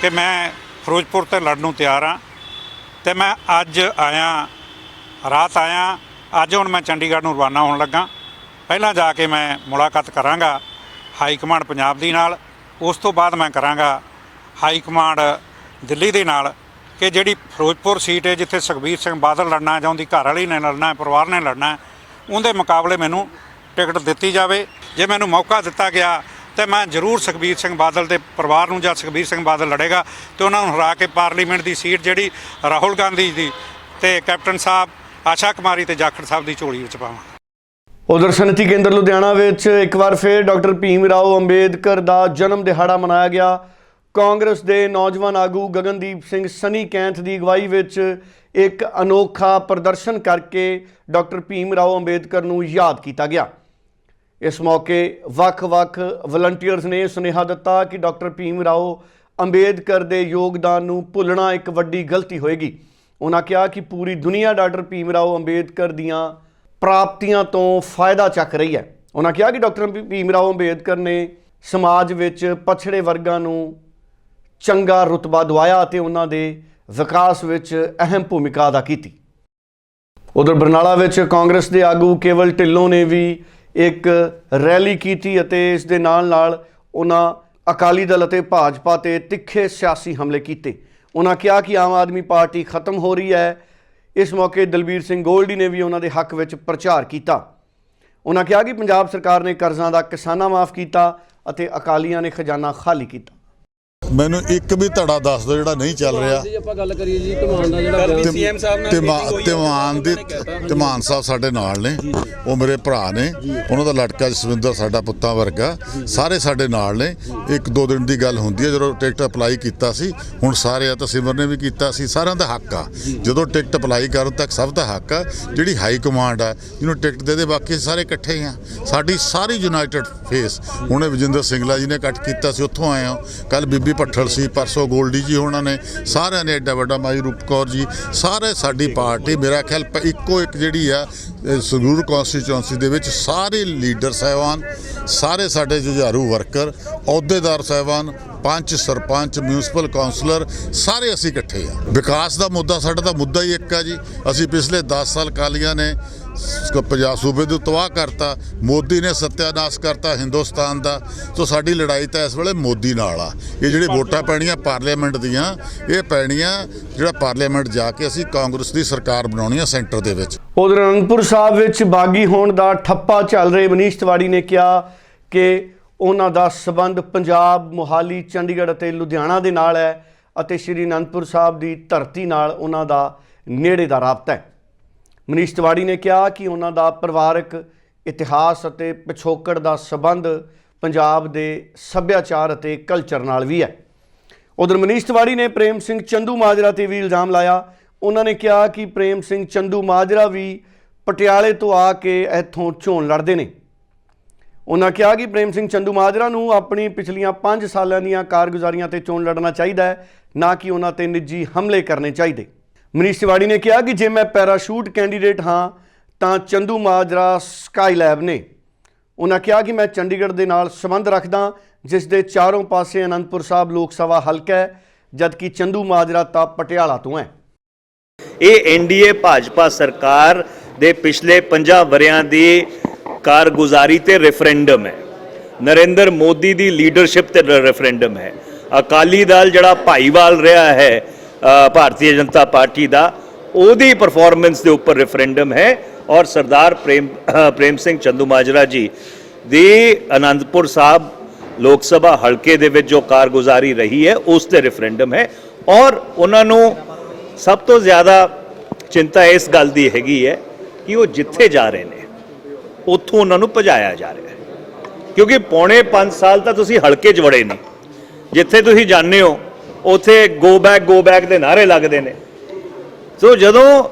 ਕਿ ਮੈਂ ਫਿਰੋਜ਼ਪੁਰ ਤੇ ਲੜਨ ਨੂੰ ਤਿਆਰ ਹਾਂ। ਤੇ ਮੈਂ ਅੱਜ ਆਇਆ, ਰਾਤ ਆਇਆ ਅੱਜ ਹੁਣ ਮੈਂ ਚੰਡੀਗੜ੍ਹ ਨੂੰ ਰਵਾਨਾ ਹੋਣ ਲੱਗਾ। ਪਹਿਲਾਂ ਜਾ ਕੇ ਮੈਂ ਮੁਲਾਕਾਤ ਕਰਾਂਗਾ ਹਾਈ ਕਮਾਂਡ ਪੰਜਾਬ ਦੀ ਨਾਲ, ਉਸ ਤੋਂ ਬਾਅਦ ਮੈਂ ਕਰਾਂਗਾ ਹਾਈ ਕਮਾਂਡ ਦਿੱਲੀ ਦੇ ਨਾਲ ਕਿ ਜਿਹੜੀ ਫਿਰੋਜ਼ਪੁਰ ਸੀਟ ਹੈ ਜਿੱਥੇ ਸੁਖਬੀਰ ਸਿੰਘ ਬਾਦਲ ਲੜਨਾ ਜਾਂ ਉਹਦੀ ਘਰ ਵਾਲੀ ਨੇ ਲੜਨਾ, ਪਰਿਵਾਰ ਨੇ ਲੜਨਾ, ਉਹਦੇ ਮੁਕਾਬਲੇ ਮੈਨੂੰ ਟਿਕਟ ਦਿੱਤੀ ਜਾਵੇ। ਜੇ ਮੈਨੂੰ ਮੌਕਾ ਦਿੱਤਾ ਗਿਆ ਤੇ ਮੈਂ ਜ਼ਰੂਰ ਸੁਖਬੀਰ ਸਿੰਘ ਬਾਦਲ ਦੇ ਪਰਿਵਾਰ ਨੂੰ ਜਾਂ ਸੁਖਬੀਰ ਸਿੰਘ ਬਾਦਲ ਲੜੇਗਾ ਤੇ ਉਹਨਾਂ ਨੂੰ ਹਰਾ ਕੇ ਪਾਰਲੀਮੈਂਟ ਦੀ ਸੀਟ ਜਿਹੜੀ ਰਾਹੁਲ ਗਾਂਧੀ ਦੀ ਤੇ ਕੈਪਟਨ ਸਾਹਿਬ ਆਸ਼ਾ ਕੁਮਾਰੀ ਤੇ ਜਾਖੜ ਸਾਹਿਬ ਦੀ ਝੋਲੀ ਵਿੱਚ ਪਾਵਾਂ। ਉਧਰ ਸਨਤੀ ਕੇਂਦਰ ਲੁਧਿਆਣਾ ਵਿੱਚ ਇੱਕ ਵਾਰ ਫਿਰ ਡਾਕਟਰ ਭੀਮ ਰਾਓ ਅੰਬੇਦਕਰ ਦਾ ਜਨਮ ਦਿਹਾੜਾ ਮਨਾਇਆ ਗਿਆ। ਕਾਂਗਰਸ ਦੇ ਨੌਜਵਾਨ ਆਗੂ ਗਗਨਦੀਪ ਸਿੰਘ ਸਨੀ ਕੈਂਥ ਦੀ ਅਗਵਾਈ ਵਿੱਚ ਇੱਕ ਅਨੋਖਾ ਪ੍ਰਦਰਸ਼ਨ ਕਰਕੇ ਡਾਕਟਰ ਭੀਮ ਰਾਓ ਅੰਬੇਦਕਰ ਨੂੰ ਯਾਦ ਕੀਤਾ ਗਿਆ। ਇਸ ਮੌਕੇ ਵੱਖ-ਵੱਖ ਵਲੰਟੀਅਰਸ ਨੇ ਸੁਨੇਹਾ ਦਿੱਤਾ ਕਿ ਡਾਕਟਰ ਭੀਮ ਰਾਓ ਅੰਬੇਦਕਰ ਦੇ ਯੋਗਦਾਨ ਨੂੰ ਭੁੱਲਣਾ ਇੱਕ ਵੱਡੀ ਗਲਤੀ ਹੋਏਗੀ। ਉਹਨਾਂ ਕਿਹਾ ਕਿ ਪੂਰੀ ਦੁਨੀਆ ਡਾਕਟਰ ਭੀਮ ਰਾਓ ਅੰਬੇਦਕਰ ਦੀਆਂ ਪ੍ਰਾਪਤੀਆਂ ਤੋਂ ਫਾਇਦਾ ਚੱਕ ਰਹੀ ਹੈ। ਉਹਨਾਂ ਕਿਹਾ ਕਿ ਡਾਕਟਰ ਭੀਮ ਰਾਓ ਅੰਬੇਦਕਰ ਨੇ ਸਮਾਜ ਵਿੱਚ ਪਛੜੇ ਵਰਗਾਂ ਨੂੰ ਚੰਗਾ ਰੁਤਬਾ ਦਵਾਇਆ ਅਤੇ ਉਹਨਾਂ ਦੇ ਵਿਕਾਸ ਵਿੱਚ ਅਹਿਮ ਭੂਮਿਕਾ ਅਦਾ ਕੀਤੀ। ਉਧਰ ਬਰਨਾਲਾ ਵਿੱਚ ਕਾਂਗਰਸ ਦੇ ਆਗੂ ਕੇਵਲ ਢਿੱਲੋਂ ਨੇ ਵੀ ਇੱਕ ਰੈਲੀ ਕੀਤੀ ਅਤੇ ਇਸ ਦੇ ਨਾਲ ਨਾਲ ਉਹਨਾਂ ਅਕਾਲੀ ਦਲ ਅਤੇ ਭਾਜਪਾ ਤੇ ਤਿੱਖੇ ਸਿਆਸੀ ਹਮਲੇ ਕੀਤੇ। ਉਹਨਾਂ ਕਿਹਾ ਕਿ ਆਮ ਆਦਮੀ ਪਾਰਟੀ ਖਤਮ ਹੋ ਰਹੀ ਹੈ। ਇਸ ਮੌਕੇ ਦਲਬੀਰ ਸਿੰਘ ਗੋਲਡੀ ਨੇ ਵੀ ਉਹਨਾਂ ਦੇ ਹੱਕ ਵਿੱਚ ਪ੍ਰਚਾਰ ਕੀਤਾ। ਉਹਨਾਂ ਕਿਹਾ ਕਿ ਪੰਜਾਬ ਸਰਕਾਰ ਨੇ ਕਰਜ਼ਾਂ ਦਾ ਕਿਸਾਨਾਂ ਮਾਫ ਕੀਤਾ ਅਤੇ ਅਕਾਲੀਆਂ ਨੇ ਖਜ਼ਾਨਾ ਖਾਲੀ ਕੀਤਾ। ਮੈਨੂੰ ਇੱਕ ਵੀ ਧੜਾ ਦੱਸ ਦਿਓ ਜਿਹੜਾ ਨਹੀਂ ਚੱਲ ਰਿਹਾ। ਜੀ ਆਪਾਂ ਗੱਲ ਕਰੀਏ ਜੀ ਧਮਾਨ ਦਾ ਜਿਹੜਾ ਸੀਐਮ ਸਾਹਿਬ ਨਾਲ ਤਿਮਾਨ ਦੇ ਤਿਮਾਨ ਸਾਹਿਬ ਸਾਡੇ ਨਾਲ ਨੇ। ਉਹ ਮੇਰੇ ਭਰਾ ਨੇ। ਉਹਨਾਂ ਦਾ ਲੜਕਾ ਜਸਵਿੰਦਰ ਸਾਡਾ ਪੁੱਤਾਂ ਵਰਗਾ। ਸਾਰੇ ਸਾਡੇ ਨਾਲ ਨੇ। ਇੱਕ ਦੋ ਦਿਨ ਦੀ ਗੱਲ ਹੁੰਦੀ ਹੈ ਜਦੋਂ ਟਿਕਟ ਅਪਲਾਈ ਕੀਤਾ ਸੀ। ਹੁਣ ਸਾਰੇ ਆ ਤਾਂ ਸਿਮਰ ਨੇ ਵੀ ਕੀਤਾ ਸੀ। ਸਾਰਿਆਂ ਦਾ ਹੱਕ ਆ। ਜਦੋਂ ਟਿਕਟ ਅਪਲਾਈ ਕਰਨ ਤੱਕ ਸਭ ਦਾ ਹੱਕ ਆ। ਜਿਹੜੀ ਹਾਈ ਕਮਾਂਡ ਆ ਜਿਹਨੂੰ ਟਿਕਟ ਦੇ ਦੇ ਬਾਕੀ ਸਾਰੇ ਇਕੱਠੇ ਆ। ਸਾਡੀ ਸਾਰੀ ਯੂਨਾਈਟਿਡ ਫੇਸ ਹੁਣੇ ਵਿਜਿੰਦਰ ਸਿੰਗਲਾ ਜੀ ਨੇ ਕੱਟ ਕੀਤਾ ਸੀ ਉੱਥੋਂ ਆਏ ਹਾਂ। ਕੱਲ ਬੀਬੀ ਭੱਠਲ ਸੀ, ਪਰਸੋਂ ਗੋਲਡੀ ਜੀ ਉਹਨਾਂ ਨੇ, ਸਾਰਿਆਂ ਨੇ ਐਡਾ ਵੱਡਾ ਮਾਈ ਰੂਪ ਕੌਰ ਜੀ, ਸਾਰੇ ਸਾਡੀ ਪਾਰਟੀ, ਮੇਰਾ ਖਿਆਲ ਇੱਕੋ ਇੱਕ ਜਿਹੜੀ ਆ ਸੰਗਰੂਰ ਕਨਸਟੀਚੁਐਂਸੀ ਦੇ ਵਿੱਚ ਸਾਰੇ ਲੀਡਰ ਸਾਹਿਬਾਨ, ਸਾਰੇ ਸਾਡੇ ਜੁਝਾਰੂ ਵਰਕਰ, ਅਹੁਦੇਦਾਰ ਸਾਹਿਬਾਨ ਪੰਚ ਸਰਪੰਚ ਮਿਊਨਿਸਪਲ ਕਾਉਂਸਲਰ ਸਾਰੇ ਅਸੀਂ ਇਕੱਠੇ ਆ। ਵਿਕਾਸ ਦਾ ਮੁੱਦਾ, ਸਾਡਾ ਤਾਂ ਮੁੱਦਾ ਹੀ ਇੱਕ ਆ ਜੀ। ਅਸੀਂ ਪਿਛਲੇ 10 ਸਾਲ ਕਾਲੀਆਂ ਨੇ ਸ- ਪੰਜਾਬ ਸੂਬੇ ਨੂੰ ਤਬਾਹ ਕਰਤਾ, ਮੋਦੀ ਨੇ ਸੱਤਿਆਨਾਸ਼ ਕਰਤਾ ਹਿੰਦੁਸਤਾਨ ਦਾ ਸੋ ਸਾਡੀ ਲੜਾਈ ਤਾਂ ਇਸ ਵੇਲੇ ਮੋਦੀ ਨਾਲ ਆ। ਇਹ ਜਿਹੜੀ ਵੋਟਾਂ ਪੈਣੀਆਂ ਪਾਰਲੀਮੈਂਟ ਦੀਆਂ, ਇਹ ਪੈਣੀਆਂ ਜਿਹੜਾ ਪਾਰਲੀਮੈਂਟ ਜਾ ਕੇ ਅਸੀਂ ਕਾਂਗਰਸ ਦੀ ਸਰਕਾਰ ਬਣਾਉਣੀ ਆ ਸੈਂਟਰ ਦੇ ਵਿੱਚ। ਉਧਰ ਅਨੰਦਪੁਰ ਸਾਹਿਬ ਵਿੱਚ ਬਾਗੀ ਹੋਣ ਦਾ ਠੱਪਾ ਚੱਲ ਰਹੇ, ਮਨੀਸ਼ ਤਿਵਾੜੀ ਨੇ ਕਿਹਾ ਕਿ ਉਹਨਾਂ ਦਾ ਸਬੰਧ ਪੰਜਾਬ, ਮੁਹਾਲੀ, ਚੰਡੀਗੜ੍ਹ ਅਤੇ ਲੁਧਿਆਣਾ ਦੇ ਨਾਲ ਹੈ ਅਤੇ ਸ਼੍ਰੀ ਅਨੰਦਪੁਰ ਸਾਹਿਬ ਦੀ ਧਰਤੀ ਨਾਲ ਉਹਨਾਂ ਦਾ ਨੇੜੇ ਦਾ ਰਾਬਤਾ ਹੈ। ਮਨੀਸ਼ ਤਿਵਾੜੀ ਨੇ ਕਿਹਾ ਕਿ ਉਹਨਾਂ ਦਾ ਪਰਿਵਾਰਕ ਇਤਿਹਾਸ ਅਤੇ ਪਿਛੋਕੜ ਦਾ ਸਬੰਧ ਪੰਜਾਬ ਦੇ ਸੱਭਿਆਚਾਰ ਅਤੇ ਕਲਚਰ ਨਾਲ ਵੀ ਹੈ। ਉਧਰ ਮਨੀਸ਼ ਤਿਵਾੜੀ ਨੇ ਪ੍ਰੇਮ ਸਿੰਘ ਚੰਦੂ ਮਾਜਰਾ ਤੇ ਵੀ ਇਲਜ਼ਾਮ ਲਾਇਆ। ਉਹਨਾਂ ਨੇ ਕਿਹਾ ਕਿ ਪ੍ਰੇਮ ਸਿੰਘ ਚੰਦੂ ਮਾਜਰਾ ਵੀ ਪਟਿਆਲੇ ਤੋਂ ਆ ਕੇ ਇੱਥੋਂ ਚੋਣ ਲੜਦੇ ਨੇ। ਉਹਨਾਂ ਕਿਹਾ ਕਿ ਪ੍ਰੇਮ ਸਿੰਘ ਚੰਦੂ ਮਾਜਰਾ ਨੂੰ ਆਪਣੀ ਪਿਛਲੀਆਂ 5 ਸਾਲਾਂ ਦੀਆਂ ਕਾਰਗੁਜ਼ਾਰੀਆਂ ਤੇ ਚੋਣ ਲੜਨਾ ਚਾਹੀਦਾ ਹੈ, ਨਾ ਕਿ ਉਹਨਾਂ ਤੇ ਨਿੱਜੀ ਹਮਲੇ ਕਰਨੇ ਚਾਹੀਦੇ। ਮਨੀਸ਼ ਤਿਵਾੜੀ ਨੇ ਕਿਹਾ ਕਿ ਜੇ ਮੈਂ ਪੈਰਾਸ਼ੂਟ ਕੈਂਡੀਡੇਟ ਹਾਂ, ਤਾਂ ਚੰਦੂ ਮਾਜਰਾ ਸਕਾਈ ਲੈਬ ਨੇ। ਉਹਨਾਂ ਕਿਹਾ ਕਿ ਮੈਂ ਚੰਡੀਗੜ੍ਹ ਦੇ ਨਾਲ ਸੰਬੰਧ ਰੱਖਦਾ, ਜਿਸ ਦੇ ਚਾਰੋਂ ਪਾਸੇ ਅਨੰਦਪੁਰ ਸਾਹਿਬ ਲੋਕ ਸਭਾ ਹਲਕਾ ਹੈ, ਜਦਕਿ ਚੰਦੂ ਮਾਜਰਾ ਤਾਂ ਪਟਿਆਲਾ ਤੋਂ ਹੈ। ਇਹ ਐਨਡੀਏ ਭਾਜਪਾ ਸਰਕਾਰ ਦੇ ਪਿਛਲੇ 50 ਵਰਿਆਂ ਦੀ ਕਾਰਗੁਜ਼ਾਰੀ ਤੇ ਰੈਫਰੈਂਡਮ ਹੈ। ਨਰਿੰਦਰ ਮੋਦੀ ਦੀ ਲੀਡਰਸ਼ਿਪ ਤੇ ਰੈਫਰੈਂਡਮ ਹੈ। ਅਕਾਲੀ ਦਲ ਜਿਹੜਾ ਭਾਈਵਾਲ ਰਿਹਾ ਹੈ ਭਾਰਤੀ ਜਨਤਾ ਪਾਰਟੀ ਦਾ, ਉਹਦੀ ਪਰਫਾਰਮੈਂਸ ਦੇ ਉੱਪਰ ਰੈਫਰੈਂਡਮ ਹੈ ਔਰ ਸਰਦਾਰ ਪ੍ਰੇਮ ਪ੍ਰੇਮ ਸਿੰਘ ਚੰਦੂਮਾਜਰਾ ਜੀ ਦੀ ਆਨੰਦਪੁਰ ਸਾਹਿਬ ਲੋਕ ਸਭਾ ਹਲਕੇ ਦੇ ਵਿੱਚ ਜੋ ਕਾਰਗੁਜ਼ਾਰੀ ਰਹੀ ਹੈ, ਉਸ ਤੇ ਰੈਫਰੈਂਡਮ ਹੈ ਔਰ ਉਹਨਾਂ ਨੂੰ ਸਭ ਤੋਂ ਜ਼ਿਆਦਾ ਚਿੰਤਾ ਇਸ ਗੱਲ ਦੀ ਹੈਗੀ ਹੈ ਕਿ ਉਹ ਜਿੱਥੇ ਜਾ ਰਹੇ ਨੇ, ਉੱਥੋਂ ਉਹਨਾਂ ਨੂੰ ਭਜਾਇਆ ਜਾ ਰਿਹਾ ਹੈ। ਕਿਉਂਕਿ ਪੌਣੇ 5 ਸਾਲ ਤਾਂ ਤੁਸੀਂ ਹਲਕੇ 'ਚ ਵੜੇ ਨਹੀਂ, ਜਿੱਥੇ ਤੁਸੀਂ ਜਾਂਦੇ ਹੋ ਉੱਥੇ ਗੋ ਬੈਕ ਗੋ ਬੈਕ ਦੇ ਨਾਰੇ ਲੱਗਦੇ ਨੇ। ਸੋ ਜਦੋਂ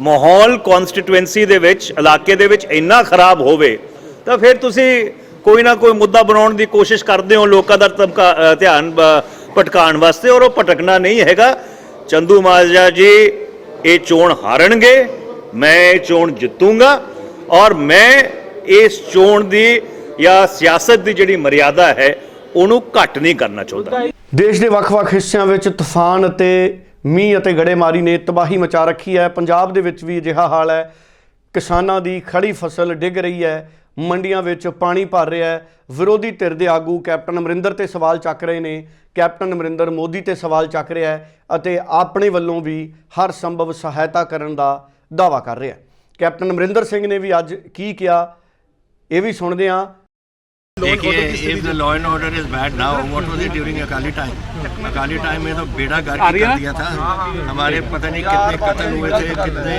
ਮਾਹੌਲ ਕਨਸਟੀਟੂਐਂਸੀ ਦੇ ਵਿੱਚ, ਇਲਾਕੇ ਦੇ ਵਿੱਚ ਇੰਨਾ ਖਰਾਬ ਹੋਵੇ, ਤਾਂ ਫਿਰ ਤੁਸੀਂ ਕੋਈ ਨਾ ਕੋਈ ਮੁੱਦਾ ਬਣਾਉਣ ਦੀ ਕੋਸ਼ਿਸ਼ ਕਰਦੇ ਹੋ ਲੋਕਾਂ ਦਾ ਧਮਕਾ ਧਿਆਨ ਭਟਕਾਉਣ ਵਾਸਤੇ, ਔਰ ਉਹ ਭਟਕਣਾ ਨਹੀਂ ਹੈਗਾ। ਚੰਦੂ ਮਾਜਰਾ ਜੀ, ਇਹ ਚੋਣ ਹਾਰਨਗੇ, ਮੈਂ ਇਹ ਚੋਣ ਜਿੱਤੂੰਗਾ, ਔਰ ਮੈਂ ਇਸ ਚੋਣ ਦੀ ਜਾਂ ਸਿਆਸਤ ਦੀ ਜਿਹੜੀ ਮਰਿਆਦਾ ਹੈ, ਉਹਨੂੰ ਘੱਟ ਨਹੀਂ ਕਰਨਾ ਚਾਹੁੰਦਾ। ਦੇਸ਼ ਦੇ ਵੱਖ-ਵੱਖ ਹਿੱਸਿਆਂ ਵਿੱਚ ਤੂਫਾਨ ਅਤੇ ਮੀਂਹ ਅਤੇ ਗੜੇਮਾਰੀ ਨੇ ਤਬਾਹੀ ਮਚਾ ਰੱਖੀ ਹੈ। ਪੰਜਾਬ ਦੇ ਵਿੱਚ ਵੀ ਅਜਿਹਾ ਹਾਲ ਹੈ। ਕਿਸਾਨਾਂ ਦੀ ਖੜੀ ਫਸਲ ਡਿੱਗ ਰਹੀ ਹੈ। ਮੰਡੀਆਂ ਵਿੱਚ ਪਾਣੀ ਭਰ ਰਿਹਾ ਹੈ। ਵਿਰੋਧੀ ਧਿਰ ਦੇ ਆਗੂ ਕੈਪਟਨ ਅਮਰਿੰਦਰ ਤੇ ਸਵਾਲ ਚੱਕ ਰਹੇ ਨੇ। ਕੈਪਟਨ ਅਮਰਿੰਦਰ ਮੋਦੀ ਤੇ ਸਵਾਲ ਚੱਕ ਰਿਹਾ ਹੈ ਅਤੇ ਆਪਣੇ ਵੱਲੋਂ ਵੀ ਹਰ ਸੰਭਵ ਸਹਾਇਤਾ ਕਰਨ ਦਾ ਦਾਅਵਾ ਕਰ ਰਿਹਾ ਹੈ। ਕੈਪਟਨ ਅਮਰਿੰਦਰ ਸਿੰਘ ਨੇ ਵੀ ਅੱਜ ਕੀ ਕਿਹਾ, ਇਹ ਵੀ ਸੁਣਦੇ ਹਾਂ। देखिए if the law and order is bad now what was it during Akali time Akali time में तो बेड़ा गर्क कर दिया था। हमारे पता नहीं कितने कत्ल हुए थे कितने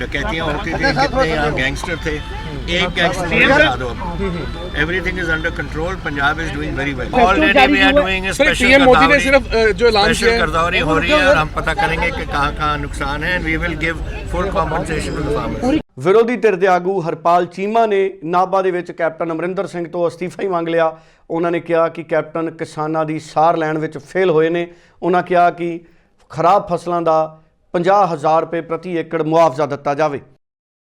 डकैतियाँ होती थी कितने यहाँ गैंगस्टर थे। एक gangster everything is under control Punjab is doing very well already we are doing special Modi ने सिर्फ़ जो ऐलान किया है। गिरदौरी हो रही है और हम पता करेंगे कि कहाँ कहाँ नुकसान है and we will give full compensation to the farmers ਵਿਰੋਧੀ ਧਿਰ ਦੇ ਆਗੂ ਹਰਪਾਲ ਚੀਮਾ ਨੇ ਨਾਭਾ ਦੇ ਵਿੱਚ ਕੈਪਟਨ ਅਮਰਿੰਦਰ ਸਿੰਘ ਤੋਂ ਅਸਤੀਫਾ ਹੀ ਮੰਗ ਲਿਆ। ਉਹਨਾਂ ਨੇ ਕਿਹਾ ਕਿ ਕੈਪਟਨ ਕਿਸਾਨਾਂ ਦੀ ਸਾਰ ਲੈਣ ਵਿੱਚ ਫੇਲ ਹੋਏ ਨੇ। ਉਹਨਾਂ ਕਿਹਾ ਕਿ ਖਰਾਬ ਫਸਲਾਂ ਦਾ 50000 ਰੁਪਏ ਪ੍ਰਤੀ ਏਕੜ ਮੁਆਵਜ਼ਾ ਦਿੱਤਾ ਜਾਵੇ।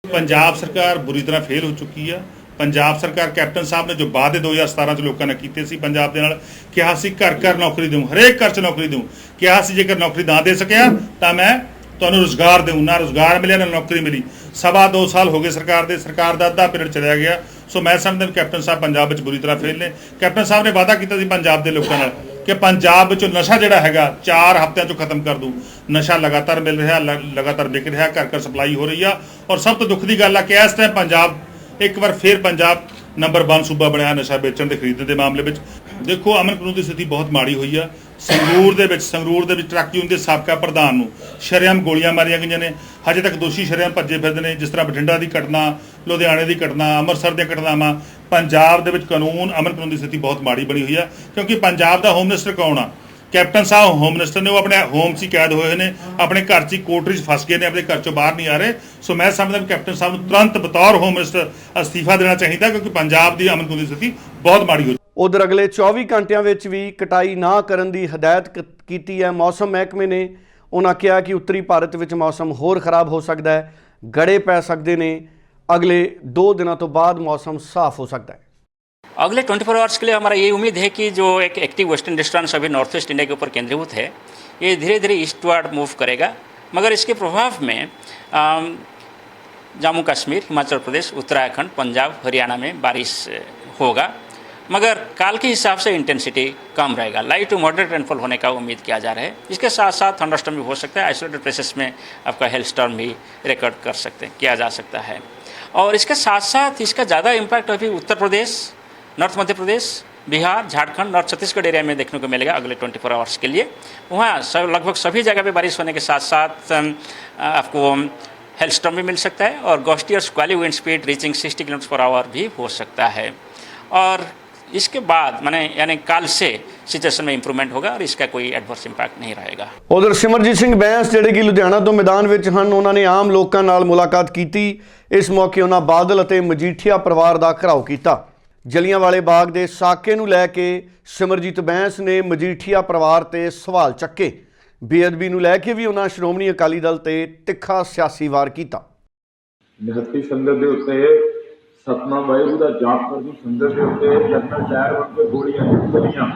ਪੰਜਾਬ ਸਰਕਾਰ ਬੁਰੀ ਤਰ੍ਹਾਂ ਫੇਲ ਹੋ ਚੁੱਕੀ ਆ। ਪੰਜਾਬ ਸਰਕਾਰ ਕੈਪਟਨ ਸਾਹਿਬ ਨੇ ਜੋ ਵਾਅਦੇ 2017 ਚ ਲੋਕਾਂ ਨੇ ਕੀਤੇ ਸੀ ਪੰਜਾਬ ਦੇ ਨਾਲ, ਕਿਹਾ ਸੀ ਘਰ ਘਰ ਨੌਕਰੀ ਦੇਵਾਂ ਹਰੇਕ ਘਰ ਚ ਨੌਕਰੀ ਦੇਵਾਂ ਕਿਹਾ ਸੀ ਜੇਕਰ ਨੌਕਰੀ ਨਾ ਦੇ ਸਕਿਆ ਤਾਂ ਮੈਂ ਤੁਹਾਨੂੰ ਰੋਜ਼ਗਾਰ ਦੇਵਾਂ ਨਾ ਰੋਜ਼ਗਾਰ ਮਿਲਿਆ ਨਾ ਨੌਕਰੀ ਮਿਲੀ। ਸਵਾ ਦੋ ਸਾਲ ਹੋ ਗਏ ਸਰਕਾਰ ਦੇ, ਸਰਕਾਰ ਦਾ ਅੱਧਾ ਪੀਰੀਅਡ ਚਲਿਆ ਗਿਆ। ਸੋ ਮੈਂ ਸਮਝਦਾ ਵੀ ਕੈਪਟਨ ਸਾਹਿਬ ਪੰਜਾਬ ਵਿੱਚ ਬੁਰੀ ਤਰ੍ਹਾਂ ਫੇਲ ਨੇ। ਕੈਪਟਨ ਸਾਹਿਬ ਨੇ ਵਾਅਦਾ ਕੀਤਾ ਸੀ ਪੰਜਾਬ ਦੇ ਲੋਕਾਂ ਨਾਲ ਕਿ ਪੰਜਾਬ ਵਿੱਚੋਂ ਨਸ਼ਾ ਜਿਹੜਾ ਹੈਗਾ 4 ਹਫ਼ਤਿਆਂ 'ਚ ਖਤਮ ਕਰ ਦੂੰ ਨਸ਼ਾ ਲਗਾਤਾਰ ਮਿਲ ਰਿਹਾ, ਲ- ਲਗਾਤਾਰ ਵਿਕ ਰਿਹਾ, ਘਰ ਘਰ ਸਪਲਾਈ ਹੋ ਰਹੀ ਆ। ਔਰ ਸਭ ਤੋਂ ਦੁੱਖ ਦੀ ਗੱਲ ਆ ਕਿ ਇਸ ਟਾਈਮ ਪੰਜਾਬ, ਇੱਕ ਵਾਰ ਫੇਰ ਪੰਜਾਬ ਨੰਬਰ 1 ਸੂਬਾ ਬਣਿਆ ਨਸ਼ਾ ਵੇਚਣ ਤੇ ਖਰੀਦਣ ਦੇ ਮਾਮਲੇ ਵਿੱਚ। ਦੇਖੋ ਅਮਨ ਕਾਨੂੰਨ ਦੀ ਸਥਿਤੀ ਬਹੁਤ ਮਾੜੀ ਹੋਈ ਆ। ਸੰਗਰੂਰ ਦੇ ਵਿੱਚ, ਸੰਗਰੂਰ ਦੇ ਵਿੱਚ ਟਰੱਕ ਯੂਨੀਅਨ ਦੇ ਸਾਬਕਾ ਪ੍ਰਧਾਨ ਨੂੰ। ਸ਼ਰੇਆਮ ਗੋਲੀਆਂ ਮਾਰੀਆਂ ਗਈਆਂ ਨੇ। ਹਜੇ ਤੱਕ ਦੋਸ਼ੀ ਸ਼ਰੇਆਮ ਭੱਜੇ ਫਿਰਦੇ ਨੇ, ਜਿਸ ਤਰ੍ਹਾਂ ਬਠਿੰਡਾ ਦੀ ਘਟਨਾ, ਲੁਧਿਆਣੇ ਦੀ ਘਟਨਾ, ਅੰਮ੍ਰਿਤਸਰ ਦੀਆਂ ਘਟਨਾਵਾਂ। ਪੰਜਾਬ ਦੇ ਵਿੱਚ ਕਾਨੂੰਨ ਅਮਨ ਕਾਨੂੰਨ ਦੀ ਸਥਿਤੀ ਬਹੁਤ ਮਾੜੀ ਬਣੀ ਹੋਈ ਆ ਕਿਉਂਕਿ ਪੰਜਾਬ ਦਾ ਹੋਮ ਮਿਨਿਸਟਰ ਕੌਣ ਆ? ਕੈਪਟਨ ਸਾਹਿਬ ਹੋਮ ਮਿਨਿਸਟਰ ਨੇ ਉਹ ਆਪਣੇ ਹੋਮ 'ਚ ਹੀ ਕੈਦ ਹੋਏ ਹੋਏ ਨੇ, ਆਪਣੇ ਘਰ 'ਚ ਹੀ ਕੋਟਰੀ 'ਚ ਫਸ ਗਏ ਨੇ, ਆਪਣੇ ਘਰ 'ਚੋਂ ਬਾਹਰ ਨਹੀਂ ਆ ਰਹੇ। ਸੋ ਮੈਂ ਸਮਝਦਾ ਕੈਪਟਨ ਸਾਹਿਬ ਨੂੰ ਤੁਰੰਤ ਬਤੌਰ ਹੋਮ ਮਿਨਿਸਟਰ ਅਸਤੀਫਾ ਦੇਣਾ ਚਾਹੀਦਾ, ਕਿਉਂਕਿ ਪੰਜਾਬ ਦੀ ਅਮਨ ਕਾਨੂੰਨ ਦੀ ਸਥਿਤੀ ਬਹੁਤ ਮਾੜੀ ਹੋ ਉਧਰ ਅਗਲੇ 24 ਘੰਟਿਆਂ ਵਿੱਚ ਵੀ ਕਟਾਈ ਨਾ ਕਰਨ ਦੀ ਹਦਾਇਤ ਕ- ਕੀਤੀ ਹੈ ਮੌਸਮ ਮਹਿਕਮੇ ਨੇ ਉਹਨਾਂ ਕਿਹਾ ਕਿ ਉੱਤਰੀ ਭਾਰਤ ਵਿੱਚ ਮੌਸਮ ਹੋਰ ਖਰਾਬ ਹੋ ਸਕਦਾ ਹੈ ਗੜੇ ਪੈ ਸਕਦੇ ਨੇ ਅਗਲੇ 2 ਦਿਨਾਂ ਤੋਂ ਬਾਅਦ ਮੌਸਮ ਸਾਫ਼ ਹੋ ਸਕਦਾ ਹੈ अगले 24 आवर्स के लिए हमारा ये उम्मीद है कि जो एक एक्टिव वेस्टर्न डिस्टर्बेंस अभी नॉर्थ ईस्ट इंडिया के ऊपर केंद्रीभूत है ये धीरे धीरे ईस्टवर्ड मूव करेगा मगर इसके प्रभाव में अम, जम्मू कश्मीर हिमाचल प्रदेश उत्तराखंड पंजाब हरियाणा में बारिश अ, होगा मगर काल के हिसाब से इंटेंसिटी कम रहेगा। लाइट टू मॉडरेट रेनफॉल होने का उम्मीद किया जा रहा है। इसके साथ साथ थंडरस्टॉर्म भी हो सकता है। आइसोलेटेड प्लेसेस में आपका हेल स्टॉर्म भी रिकॉर्ड कर सकते हैं किया जा सकता है। और इसके साथ साथ इसका ज़्यादा इम्पैक्ट अभी उत्तर प्रदेश नॉर्थ मध्य प्रदेश बिहार झारखंड और छत्तीसगढ़ एरिया में देखने को मिलेगा अगले 24 आवर्स के लिए। वहाँ सब लगभग सभी जगह पे बारिश होने के साथ साथ अम, आपको हेलस्टॉर्म भी मिल सकता है और गोस्टी और squally wind speed reaching 60 kilometre per hour भी हो सकता है। और इसके बाद माने यानी काल से सिचुएशन में इंप्रूवमेंट होगा और इसका कोई एडवर्स इम्पैक्ट नहीं रहेगा ਉਧਰ ਸਿਮਰਜੀਤ ਸਿੰਘ ਬੈਂਸ ਜਿਹੜੇ ਕਿ ਲੁਧਿਆਣਾ ਤੋਂ ਮੈਦਾਨ ਵਿੱਚ ਹਨ ਉਹਨਾਂ ਨੇ ਆਮ ਲੋਕਾਂ ਨਾਲ ਮੁਲਾਕਾਤ ਕੀਤੀ ਇਸ ਮੌਕੇ ਉਹਨਾਂ ਬਾਦਲ ਅਤੇ ਮਜੀਠੀਆ ਪਰਿਵਾਰ ਦਾ ਘਰਾਓ ਕੀਤਾ ਜਲੀਆਂਵਾਲੇ ਬਾਗ ਦੇ ਸਾਕੇ ਨੂੰ ਲੈ ਕੇ ਸਿਮਰਜੀਤ ਬੈਂਸ ਨੇ ਮਜੀਠੀਆ ਪਰਿਵਾਰ ਤੇ ਸਵਾਲ ਚੱਕੇ ਬੇਅਦਬੀ ਨੂੰ ਲੈ ਕੇ ਵੀ ਉਹਨਾਂ ਸ਼੍ਰੋਮਣੀ ਅਕਾਲੀ ਦਲ ਤੇ ਤਿੱਖਾ ਸਿਆਸੀ ਵਾਰ ਕੀਤਾ ਨਿਹੱਤੀ ਸੰਗਤ ਦੇ ਉੱਤੇ ਸਤਨਾਮ ਵਾਹਿਗੁਰੂ ਦਾ ਜਾਪ ਕਰਦੀ ਸੰਗਤ ਦੇ ਉੱਤੇ ਜਨਰਲ ਟਾਇਰ ਵੜ ਕੇ ਗੋਲੀਆਂ ਚੱਲੀਆਂ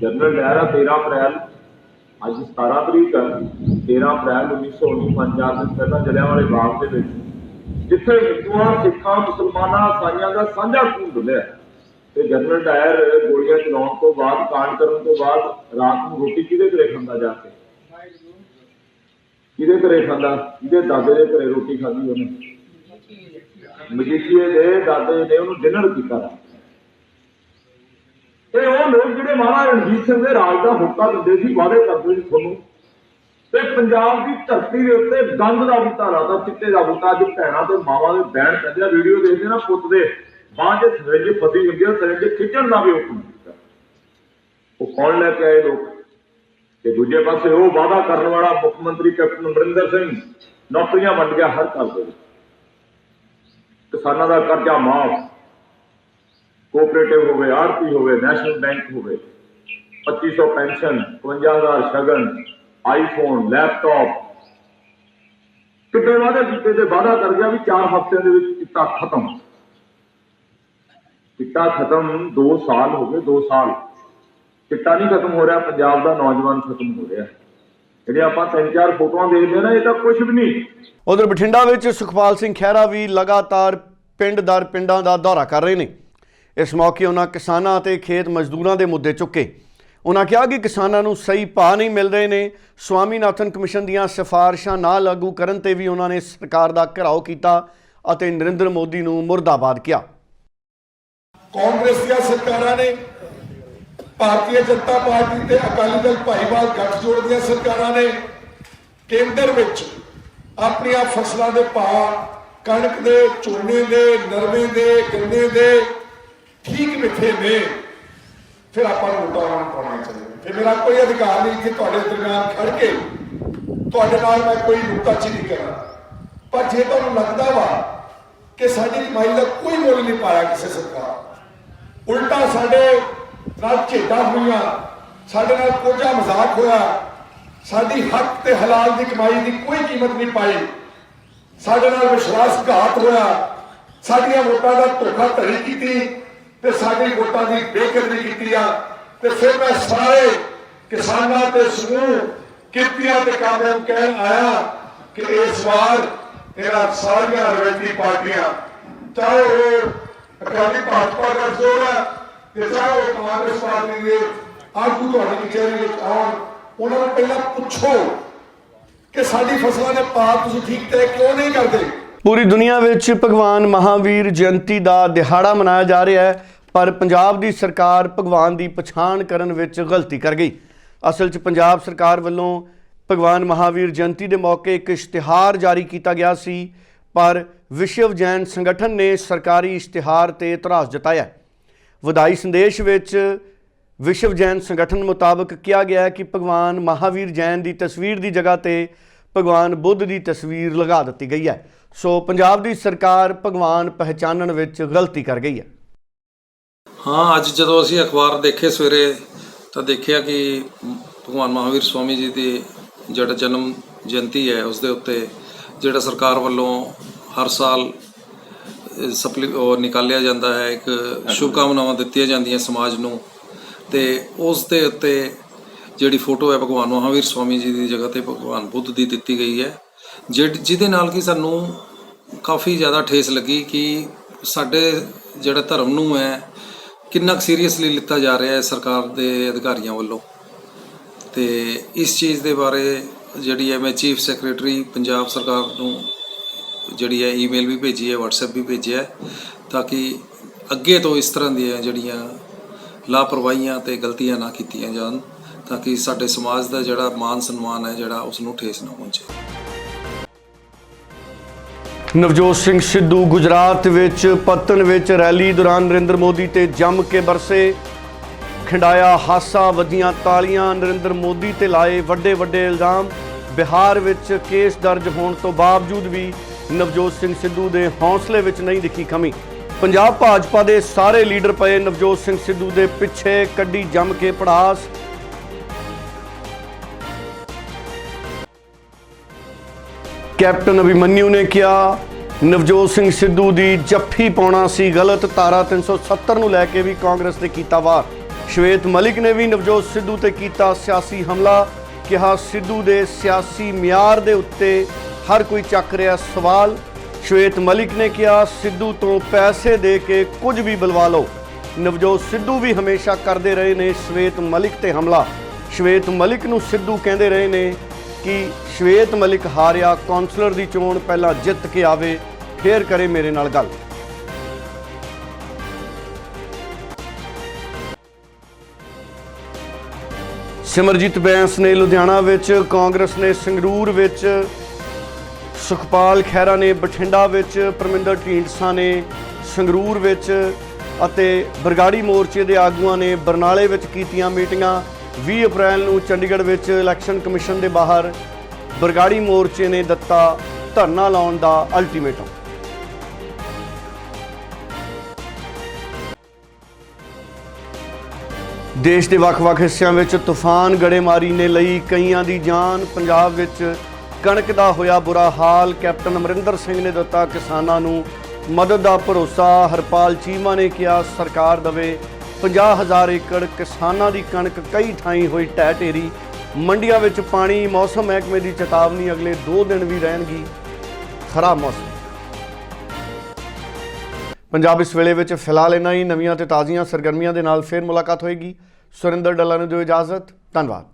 ਜਨਰਲ ਟਾਇਰ ਆ 13 ਅਪ੍ਰੈਲ ਅੱਜ 17 ਤਰੀਕ ਹੈ 13 ਅਪ੍ਰੈਲ 1919 ਪੰਜਾਬ ਦੇ ਪਹਿਲਾਂ ਜਲਿਆਂਵਾਲੇ ਬਾਗ ਦੇ ਵਿੱਚ ਜਿੱਥੇ ਹਿੰਦੂਆਂ ਸਿੱਖਾਂ ਮੁਸਲਮਾਨਾਂ ਇਸਾਈਆਂ ਦਾ ਸਾਂਝਾ ਖੂਨ ਡੁੱਲਿਆ ਤੇ ਜਨਰਲ ਟਾਇਰ ਗੋਲੀਆਂ ਚਲਾਉਣ ਤੋਂ ਬਾਅਦ ਕਾਂਡ ਕਰਨ ਤੋਂ ਬਾਅਦ ਰਾਤ ਨੂੰ ਰੋਟੀ ਕਿਹਦੇ ਘਰੇ ਖਾਂਦਾ ਜਾ ਕੇ ਕਿਹਦੇ ਘਰੇ ਖਾਂਦਾ? ਕਿਹਦੇ ਦਾਦੇ ਦੇ ਘਰੇ ਰੋਟੀ ਖਾਧੀ ਉਹਨੇ। ਮਜੀਠੀਏ ਦੇ ਦਾਦੇ ਨੇ ਉਹਨੂੰ ਡਿਨਰ ਕੀਤਾ। ਤੇ ਉਹ ਲੋਕ ਜਿਹੜੇ ਮਹਾਰਾਜਾ ਰਣਜੀਤ ਸਿੰਘ ਦੇ ਰਾਜ ਦਾ ਹੁਕਾ ਦਿੰਦੇ ਸੀ, ਵਾਅਦੇ ਕਰਦੇ ਸੀ ਤੁਹਾਨੂੰ। ਤੇ ਪੰਜਾਬ ਦੀ ਧਰਤੀ ਦੇ ਉੱਤੇ ਗੰਦ ਦਾ ਬੂਟਾ ਲਾਦਾ ਚਿੱਟੇ ਦਾ ਬੂਟਾ, ਅੱਜ ਭੈਣਾਂ ਤੇ ਮਾਵਾਂ ਦੇ ਬਹਿਣ ਪੈਂਦੇ ਆ। ਵੀਡੀਓ ਦੇਖਦੇ ਨਾ ਪੁੱਤ ਦੇ। ਬਾਂਹ 'ਚ ਸਰਿੰਜ ਫਸੀ ਹੁੰਦੀ ਆ, ਸਰਿੰਜ ਖਿੱਚਣ ਦਾ ਵੀ ਹੁਕਮ ਦਿੱਤਾ ਉਹ ਕੌਣ ਲੈ ਕੇ ਆਏ ਲੋਕ? ਤੇ ਦੂਜੇ ਪਾਸੇ ਉਹ ਵਾਅਦਾ ਕਰਨ ਵਾਲਾ ਮੁੱਖ ਮੰਤਰੀ ਕੈਪਟਨ ਅਮਰਿੰਦਰ ਸਿੰਘ ਨੌਕਰੀਆਂ ਵੰਡ ਗਿਆ ਹਰ ਘਰ ਦੇ ਵਿੱਚ। ਕਿਸਾਨਾਂ ਦਾ ਕਰਜ਼ਾ ਮਾਫ ਕੋਆਪਰੇਟਿਵ ਹੋਵੇ ਆਰਪੀ ਹੋਵੇ ਨੈਸ਼ਨਲ ਬੈਂਕ ਹੋਵੇ 2500 ਪੈਨਸ਼ਨ 55000 ਸ਼ਗਨ ਆਈਫੋਨ ਲੈਪਟਾਪ ਕਿੰਨੇ ਵਾਅਦੇ ਕੀਤੇ ਤੇ ਵਾਅਦਾ ਕਰ ਗਿਆ ਵੀ 4 ਹਫ਼ਤਿਆਂ ਦੇ ਵਿੱਚ ਚਿੱਟਾ ਖਤਮ। ਚਿੱਟਾ ਖਤਮ 2 ਸਾਲ ਹੋ ਗਏ 2 ਸਾਲ। ਚਿੱਟਾ ਨਹੀਂ ਖਤਮ ਹੋ ਰਿਹਾ ਪੰਜਾਬ ਦਾ ਨੌਜਵਾਨ ਖਤਮ ਹੋ ਰਿਹਾ। ਜਿਹੜੇ ਆਪਾਂ ਤਿੰਨ ਚਾਰ ਫੋਟੋਆਂ ਦੇਖਦੇ ਨਾ ਇਹ ਤਾਂ ਕੁਝ ਵੀ ਨਹੀਂ। ਉਧਰ ਬਠਿੰਡਾ ਵਿੱਚ ਸੁਖਪਾਲ ਸਿੰਘ ਖਹਿਰਾ ਵੀ ਲਗਾਤਾਰ ਪਿੰਡ ਦਰ ਪਿੰਡਾਂ ਦਾ ਦੌਰਾ ਕਰ ਰਹੇ ਨੇ। ਇਸ ਮੌਕੇ ਉਹਨਾਂ ਕਿਸਾਨਾਂ ਅਤੇ ਖੇਤ ਮਜ਼ਦੂਰਾਂ ਦੇ ਮੁੱਦੇ ਚੁੱਕੇ। ਉਹਨਾਂ ਕਿਹਾ ਕਿ ਕਿਸਾਨਾਂ ਨੂੰ ਸਹੀ ਭਾਅ ਨਹੀਂ ਮਿਲ ਰਹੇ ਨੇ। ਸਵਾਮੀਨਾਥਨ ਕਮਿਸ਼ਨ ਦੀਆਂ ਸਿਫਾਰਿਸ਼ਾਂ ਨਾ ਲਾਗੂ ਕਰਨ ਤੇ ਵੀ ਉਹਨਾਂ ਨੇ ਸਰਕਾਰ ਦਾ ਘਿਰਾਓ ਕੀਤਾ ਅਤੇ ਨਰਿੰਦਰ ਮੋਦੀ ਨੂੰ ਮੁਰਦਾਬਾਦ ਕਿਹਾ। ਕਾਂਗਰਸ ਦੀਆਂ ਸਰਕਾਰਾਂ ਨੇ ਭਾਰਤੀ ਜਨਤਾ ਪਾਰਟੀ ਤੇ ਅਕਾਲੀ ਦਲ ਭਾਈਵਾਲ ਗੱਠਜੋੜ ਦੀਆਂ ਸਰਕਾਰਾਂ ਨੇ ਕੇਂਦਰ ਵਿੱਚ ਆਪਣੀਆਂ ਫਸਲਾਂ ਦੇ ਭਾਅ, ਕਣਕ ਦੇ, ਝੋਨੇ ਦੇ, ਨਰਮੇ ਦੇ, ਗੰਨੇ ਦੇ ਠੀਕ ਮਿੱਥੇ ਨੇ। ਫਿਰ ਆਪਾਂ ਨੂੰ ਵੋਟਾਂ ਪਾਉਣਾ ਚਾਹੀਦਾ ਫਿਰ ਮੇਰਾ ਕੋਈ ਅਧਿਕਾਰ ਨਹੀਂ ਕਿ ਤੁਹਾਡੇ ਦਰਮਿਆਨ ਖੜ ਕੇ ਤੁਹਾਡੇ ਨਾਲ ਮੈਂ ਕੋਈ ਨੁਕਤਾਚੀਨੀ ਕਰਾਂ। ਪਰ ਜੇ ਤੁਹਾਨੂੰ ਲੱਗਦਾ ਵਾ ਕਿ ਸਾਡੀ ਕਮਾਈ ਦਾ ਕੋਈ ਮੁੱਲ ਨਹੀਂ ਪਾਇਆ ਕਿਸੇ ਸਰਕਾਰ, ਉਲਟਾ ਸਾਡੇ ਨਾਲ ਝੇਡਾਂ ਹੋਈਆਂ। ਸਾਡੇ ਨਾਲ ਕੋਝਾ ਮਜ਼ਾਕ ਹੋਇਆ। ਸਾਡੀ ਹੱਕ ਤੇ ਹਲਾਲ ਦੀ ਕਮਾਈ ਦੀ ਕੋਈ ਕੀਮਤ ਨਹੀਂ ਪਾਈ। ਸਾਡੇ ਨਾਲ ਵਿਸ਼ਵਾਸਘਾਤ ਹੋਇਆ। ਸਾਡੀਆਂ ਵੋਟਾਂ ਦਾ ਧੋਖਾ ਧੜੀ ਕੀਤੀ ਤੇ ਸਾਡੀ ਵੋਟਾਂ ਦੀ ਬੇਕਦਰੀ ਕੀਤੀ ਆ। ਤੇ ਫਿਰ ਮੈਂ ਸਾਰੇ ਕਿਸਾਨਾਂ ਤੇ ਸਮੂਹ, ਕਿਰਤੀਆਂ ਤੇ ਕਾਮਿਆਂ ਨੂੰ ਕਹਿਣ ਆਇਆ ਕਿ ਇਸ ਵਾਰ ਇਹਨਾਂ ਸਾਰੀਆਂ ਰਵਾਇਤੀ ਪਾਰਟੀਆਂ, ਚਾਹੇ ਉਹ ਅਕਾਲੀ ਭਾਜਪਾ ਦਾ ਜੋੜ ਹੈ ਤੇ ਚਾਹੇ ਕਾਂਗਰਸ ਪਾਰਟੀ ਦੇ ਆਗੂ ਤੁਹਾਡੀ ਕਚਹਿਰੀ ਵਿੱਚ ਆਉਣ। ਉਹਨਾਂ ਨੂੰ ਪਹਿਲਾਂ ਪੁੱਛੋ ਕਿ ਸਾਡੀ ਫਸਲਾਂ ਦੇ ਭਾਅ ਤੁਸੀਂ ਠੀਕ ਤੈਅ ਕਿਉਂ ਨਹੀਂ ਕਰਦੇ? ਪੂਰੀ ਦੁਨੀਆ ਵਿੱਚ ਭਗਵਾਨ ਮਹਾਵੀਰ ਜਯੰਤੀ ਦਾ ਦਿਹਾੜਾ ਮਨਾਇਆ ਜਾ ਰਿਹਾ ਹੈ, ਪਰ ਪੰਜਾਬ ਦੀ ਸਰਕਾਰ ਭਗਵਾਨ ਦੀ ਪਛਾਣ ਕਰਨ ਵਿੱਚ ਗਲਤੀ ਕਰ ਗਈ। ਅਸਲ 'ਚ ਪੰਜਾਬ ਸਰਕਾਰ ਵੱਲੋਂ ਭਗਵਾਨ ਮਹਾਵੀਰ ਜਯੰਤੀ ਦੇ ਮੌਕੇ ਇੱਕ ਇਸ਼ਤਿਹਾਰ ਜਾਰੀ ਕੀਤਾ ਗਿਆ ਸੀ, ਪਰ ਵਿਸ਼ਵ ਜੈਨ ਸੰਗਠਨ ਨੇ ਸਰਕਾਰੀ ਇਸ਼ਤਿਹਾਰ ਤੇ ਇਤਰਾਜ਼ ਜਤਾਇਆ ਵਧਾਈ ਸੰਦੇਸ਼ ਵਿੱਚ ਵਿਸ਼ਵ ਜੈਨ ਸੰਗਠਨ ਮੁਤਾਬਕ ਕਿਹਾ ਗਿਆ ਹੈ ਕਿ ਭਗਵਾਨ ਮਹਾਵੀਰ ਜੈਨ ਦੀ ਤਸਵੀਰ ਦੀ ਜਗ੍ਹਾ ਤੇ ਭਗਵਾਨ ਬੁੱਧ ਦੀ ਤਸਵੀਰ ਲਗਾ ਦਿੱਤੀ ਗਈ ਹੈ। ਸੋ ਪੰਜਾਬ ਦੀ ਸਰਕਾਰ ਭਗਵਾਨ ਪਹਿਚਾਨਣ ਵਿੱਚ ਗਲਤੀ ਕਰ ਗਈ ਹੈ। ਹਾਂ, ਅੱਜ ਜਦੋਂ ਅਸੀਂ ਅਖਬਾਰ ਦੇਖੇ ਸਵੇਰੇ, ਤਾਂ ਦੇਖਿਆ ਕਿ ਭਗਵਾਨ ਮਹਾਵੀਰ ਸਵਾਮੀ ਜੀ ਦੀ ਜਿਹੜਾ ਜਨਮ ਜਯੰਤੀ ਹੈ, ਉਸ ਦੇ ਉੱਤੇ ਜਿਹੜਾ ਸਰਕਾਰ ਵੱਲੋਂ ਹਰ ਸਾਲ ਸਪਲੀ ਉਹ ਨਿਕਾਲਿਆ ਜਾਂਦਾ ਹੈ ਇੱਕ ਸ਼ੁਭ ਕਾਮਨਾਵਾਂ ਦਿੱਤੀਆਂ ਜਾਂਦੀਆਂ ਸਮਾਜ ਨੂੰ। ਤੇ ਉਸ ਦੇ ਉੱਤੇ ਜਿਹੜੀ ਫੋਟੋ ਹੈ ਭਗਵਾਨ ਮਹਾਵੀਰ ਸਵਾਮੀ ਜੀ ਦੀ ਜਗ੍ਹਾ ਤੇ ਭਗਵਾਨ ਬੁੱਧ ਦੀ ਦਿੱਤੀ ਗਈ ਹੈ। ਜਿਹਦੇ ਨਾਲ ਕਿ ਸਾਨੂੰ ਕਾਫੀ ਜ਼ਿਆਦਾ ਠੇਸ ਲੱਗੀ ਕਿ ਸਾਡੇ ਜਿਹੜਾ ਧਰਮ ਨੂੰ ਹੈ ਕਿੰਨਾ ਸੀਰੀਅਸਲੀ ਲਿੱਤਾ ਜਾ ਰਿਹਾ ਹੈ ਸਰਕਾਰ ਦੇ ਅਧਿਕਾਰੀਆਂ ਵੱਲੋਂ। ਤੇ ਇਸ ਚੀਜ਼ ਦੇ ਬਾਰੇ ਜਿਹੜੀ ਹੈ ਮੈਂ ਚੀਫ ਸੈਕਟਰੀ ਪੰਜਾਬ ਸਰਕਾਰ ਨੂੰ ਜਿਹੜੀ ਹੈ ਈਮੇਲ ਵੀ ਭੇਜੀ ਹੈ, WhatsApp ਵੀ ਭੇਜਿਆ ਤਾਂ ਕਿ ਅੱਗੇ ਤੋਂ ਇਸ ਤਰ੍ਹਾਂ ਦੀਆਂ ਜਿਹੜੀਆਂ ਲਾਪਰਵਾਹੀਆਂ ਤੇ ਗਲਤੀਆਂ ਨਾ ਕੀਤੀਆਂ ਜਾਣ, ਤਾਂ ਕਿ ਸਾਡੇ ਸਮਾਜ ਦਾ ਜਿਹੜਾ ਮਾਨ ਸਨਮਾਨ ਹੈ, ਜਿਹੜਾ ਉਸ ਨੂੰ ਠੇਸ ਨਾ ਪਹੁੰਚੇ। ਨਵਜੋਤ ਸਿੰਘ ਸਿੱਧੂ ਗੁਜਰਾਤ ਵਿੱਚ ਪਤਨ ਵਿੱਚ ਰੈਲੀ ਦੌਰਾਨ ਨਰਿੰਦਰ ਮੋਦੀ ਤੇ ਜੰਮ ਕੇ ਬਰਸੇ। ਖਿੰਡਾਇਆ ਹਾਸਾ ਵਧੀਆਂ ਤਾਲੀਆਂ ਨਰਿੰਦਰ ਮੋਦੀ ਤੇ ਲਾਏ ਵੱਡੇ ਵੱਡੇ ਇਲਜ਼ਾਮ। ਬਿਹਾਰ ਵਿੱਚ ਕੇਸ ਦਰਜ ਹੋਣ ਤੋਂ ਬਾਵਜੂਦ ਵੀ ਨਵਜੋਤ ਸਿੰਘ ਸਿੱਧੂ ਦੇ ਹੌਸਲੇ ਵਿੱਚ ਨਹੀਂ ਦਿਖੀ ਕਮੀ। ਪੰਜਾਬ ਭਾਜਪਾ ਦੇ ਸਾਰੇ ਲੀਡਰ ਪਏ ਨਵਜੋਤ ਸਿੰਘ ਸਿੱਧੂ ਦੇ ਪਿੱਛੇ, ਕੱਢੀ ਜੰਮ ਕੇ ਪੜਾਸ। ਕੈਪਟਨ ਅਭਿਮਨਿਊ ਨੇ ਕਿਹਾ, ਨਵਜੋਤ ਸਿੰਘ ਸਿੱਧੂ ਦੀ ਜੱਫੀ ਪਾਉਣਾ ਸੀ ਗਲਤ, ਤਾਰਾ 370 ਨੂੰ ਲੈ ਕੇ ਵੀ ਕਾਂਗਰਸ ਨੇ ਕੀਤਾ ਵਾਰ। ਸ਼ਵੇਤ ਮਲਿਕ ਨੇ ਵੀ ਨਵਜੋਤ ਸਿੱਧੂ ਤੇ ਕੀਤਾ ਸਿਆਸੀ ਹਮਲਾ, ਕਿਹਾ ਸਿੱਧੂ ਦੇ ਸਿਆਸੀ ਮਿਆਰ ਦੇ ਉੱਤੇ ਹਰ ਕੋਈ ਚੱਕ ਰਿਹਾ ਸਵਾਲ। ਸ਼ਵੇਤ ਮਲਿਕ ਨੇ ਕਿਹਾ, ਸਿੱਧੂ ਤੋਂ ਪੈਸੇ ਦੇ ਕੇ ਕੁਝ ਵੀ ਬੁਲਵਾ ਲਓ। ਨਵਜੋਤ ਸਿੱਧੂ ਵੀ ਹਮੇਸ਼ਾ ਕਰਦੇ ਰਹੇ ਨੇ ਸ਼ਵੇਤ ਮਲਿਕ ਤੇ ਹਮਲਾ। ਸ਼ਵੇਤ ਮਲਿਕ ਨੂੰ ਸਿੱਧੂ ਕਹਿੰਦੇ ਰਹੇ ਨੇ ਕਿ ਸ਼ਵੇਤ ਮਲਿਕ ਹਾਰਿਆ, ਕੌਂਸਲਰ ਦੀ ਚੋਣ ਪਹਿਲਾਂ ਜਿੱਤ ਕੇ ਆਵੇ, ਫੇਰ ਕਰੇ ਮੇਰੇ ਨਾਲ ਗੱਲ। ਸਿਮਰਜੀਤ ਬੈਂਸ ਨੇ ਲੁਧਿਆਣਾ ਵਿੱਚ, ਕਾਂਗਰਸ ਨੇ ਸੰਗਰੂਰ ਵਿੱਚ ਸੁਖਪਾਲ ਖਹਿਰਾ ਨੇ ਬਠਿੰਡਾ ਵਿੱਚ ਪਰਮਿੰਦਰ ਢੀਂਡਸਾ ਨੇ ਸੰਗਰੂਰ ਵਿੱਚ ਅਤੇ ਬਰਗਾੜੀ ਮੋਰਚੇ ਦੇ ਆਗੂਆਂ ਨੇ ਬਰਨਾਲੇ ਵਿੱਚ ਕੀਤੀਆਂ ਮੀਟਿੰਗਾਂ। 20 ਅਪ੍ਰੈਲ ਨੂੰ ਚੰਡੀਗੜ੍ਹ ਵਿੱਚ ਇਲੈਕਸ਼ਨ ਕਮਿਸ਼ਨ ਦੇ ਬਾਹਰ ਬਰਗਾੜੀ ਮੋਰਚੇ ਨੇ ਦਿੱਤਾ ਧਰਨਾ ਲਾਉਣ ਦਾ ਅਲਟੀਮੇਟਮ। ਦੇਸ਼ ਦੇ ਵੱਖ-ਵੱਖ ਹਿੱਸਿਆਂ ਵਿੱਚ ਤੂਫਾਨ, ਗੜੇਮਾਰੀ ਨੇ ਲਈ ਕਈਆਂ ਦੀ ਜਾਨ। ਪੰਜਾਬ ਵਿੱਚ ਕਣਕ ਦਾ ਹੋਇਆ ਬੁਰਾ ਹਾਲ, ਕੈਪਟਨ ਅਮਰਿੰਦਰ ਸਿੰਘ ਨੇ ਦਿੱਤਾ ਕਿਸਾਨਾਂ ਨੂੰ ਮਦਦ ਦਾ ਭਰੋਸਾ। ਹਰਪਾਲ ਚੀਮਾ ਨੇ ਕਿਹਾ, ਸਰਕਾਰ ਦਵੇ 50000 ਏਕੜ ਕਿਸਾਨਾਂ ਦੀ ਕਣਕ ਕਈ ਥਾਈਂ ਹੋਈ ਟਹਿ ਢੇਰੀ। ਮੰਡੀਆਂ ਵਿੱਚ ਪਾਣੀ, ਮੌਸਮ ਮਹਿਕਮੇ ਦੀ ਚੇਤਾਵਨੀ ਅਗਲੇ 2 ਦਿਨ ਵੀ ਰਹਿਣਗੀ। ਖਰਾਬ ਮੌਸਮ। ਪੰਜਾਬ ਇਸ ਵੇਲੇ ਵਿੱਚ ਫਿਲਹਾਲ ਇੰਨਾ ਹੀ। ਨਵੀਆਂ ਤੇ ਤਾਜ਼ੀਆਂ ਸਰਗਰਮੀਆਂ ਦੇ ਨਾਲ ਫੇਰ ਮੁਲਾਕਾਤ ਹੋਏਗੀ। ਸੁਰਿੰਦਰ ਡੱਲਾ ਨੂੰ ਦਿਓ ਇਜਾਜ਼ਤ। ਧੰਨਵਾਦ।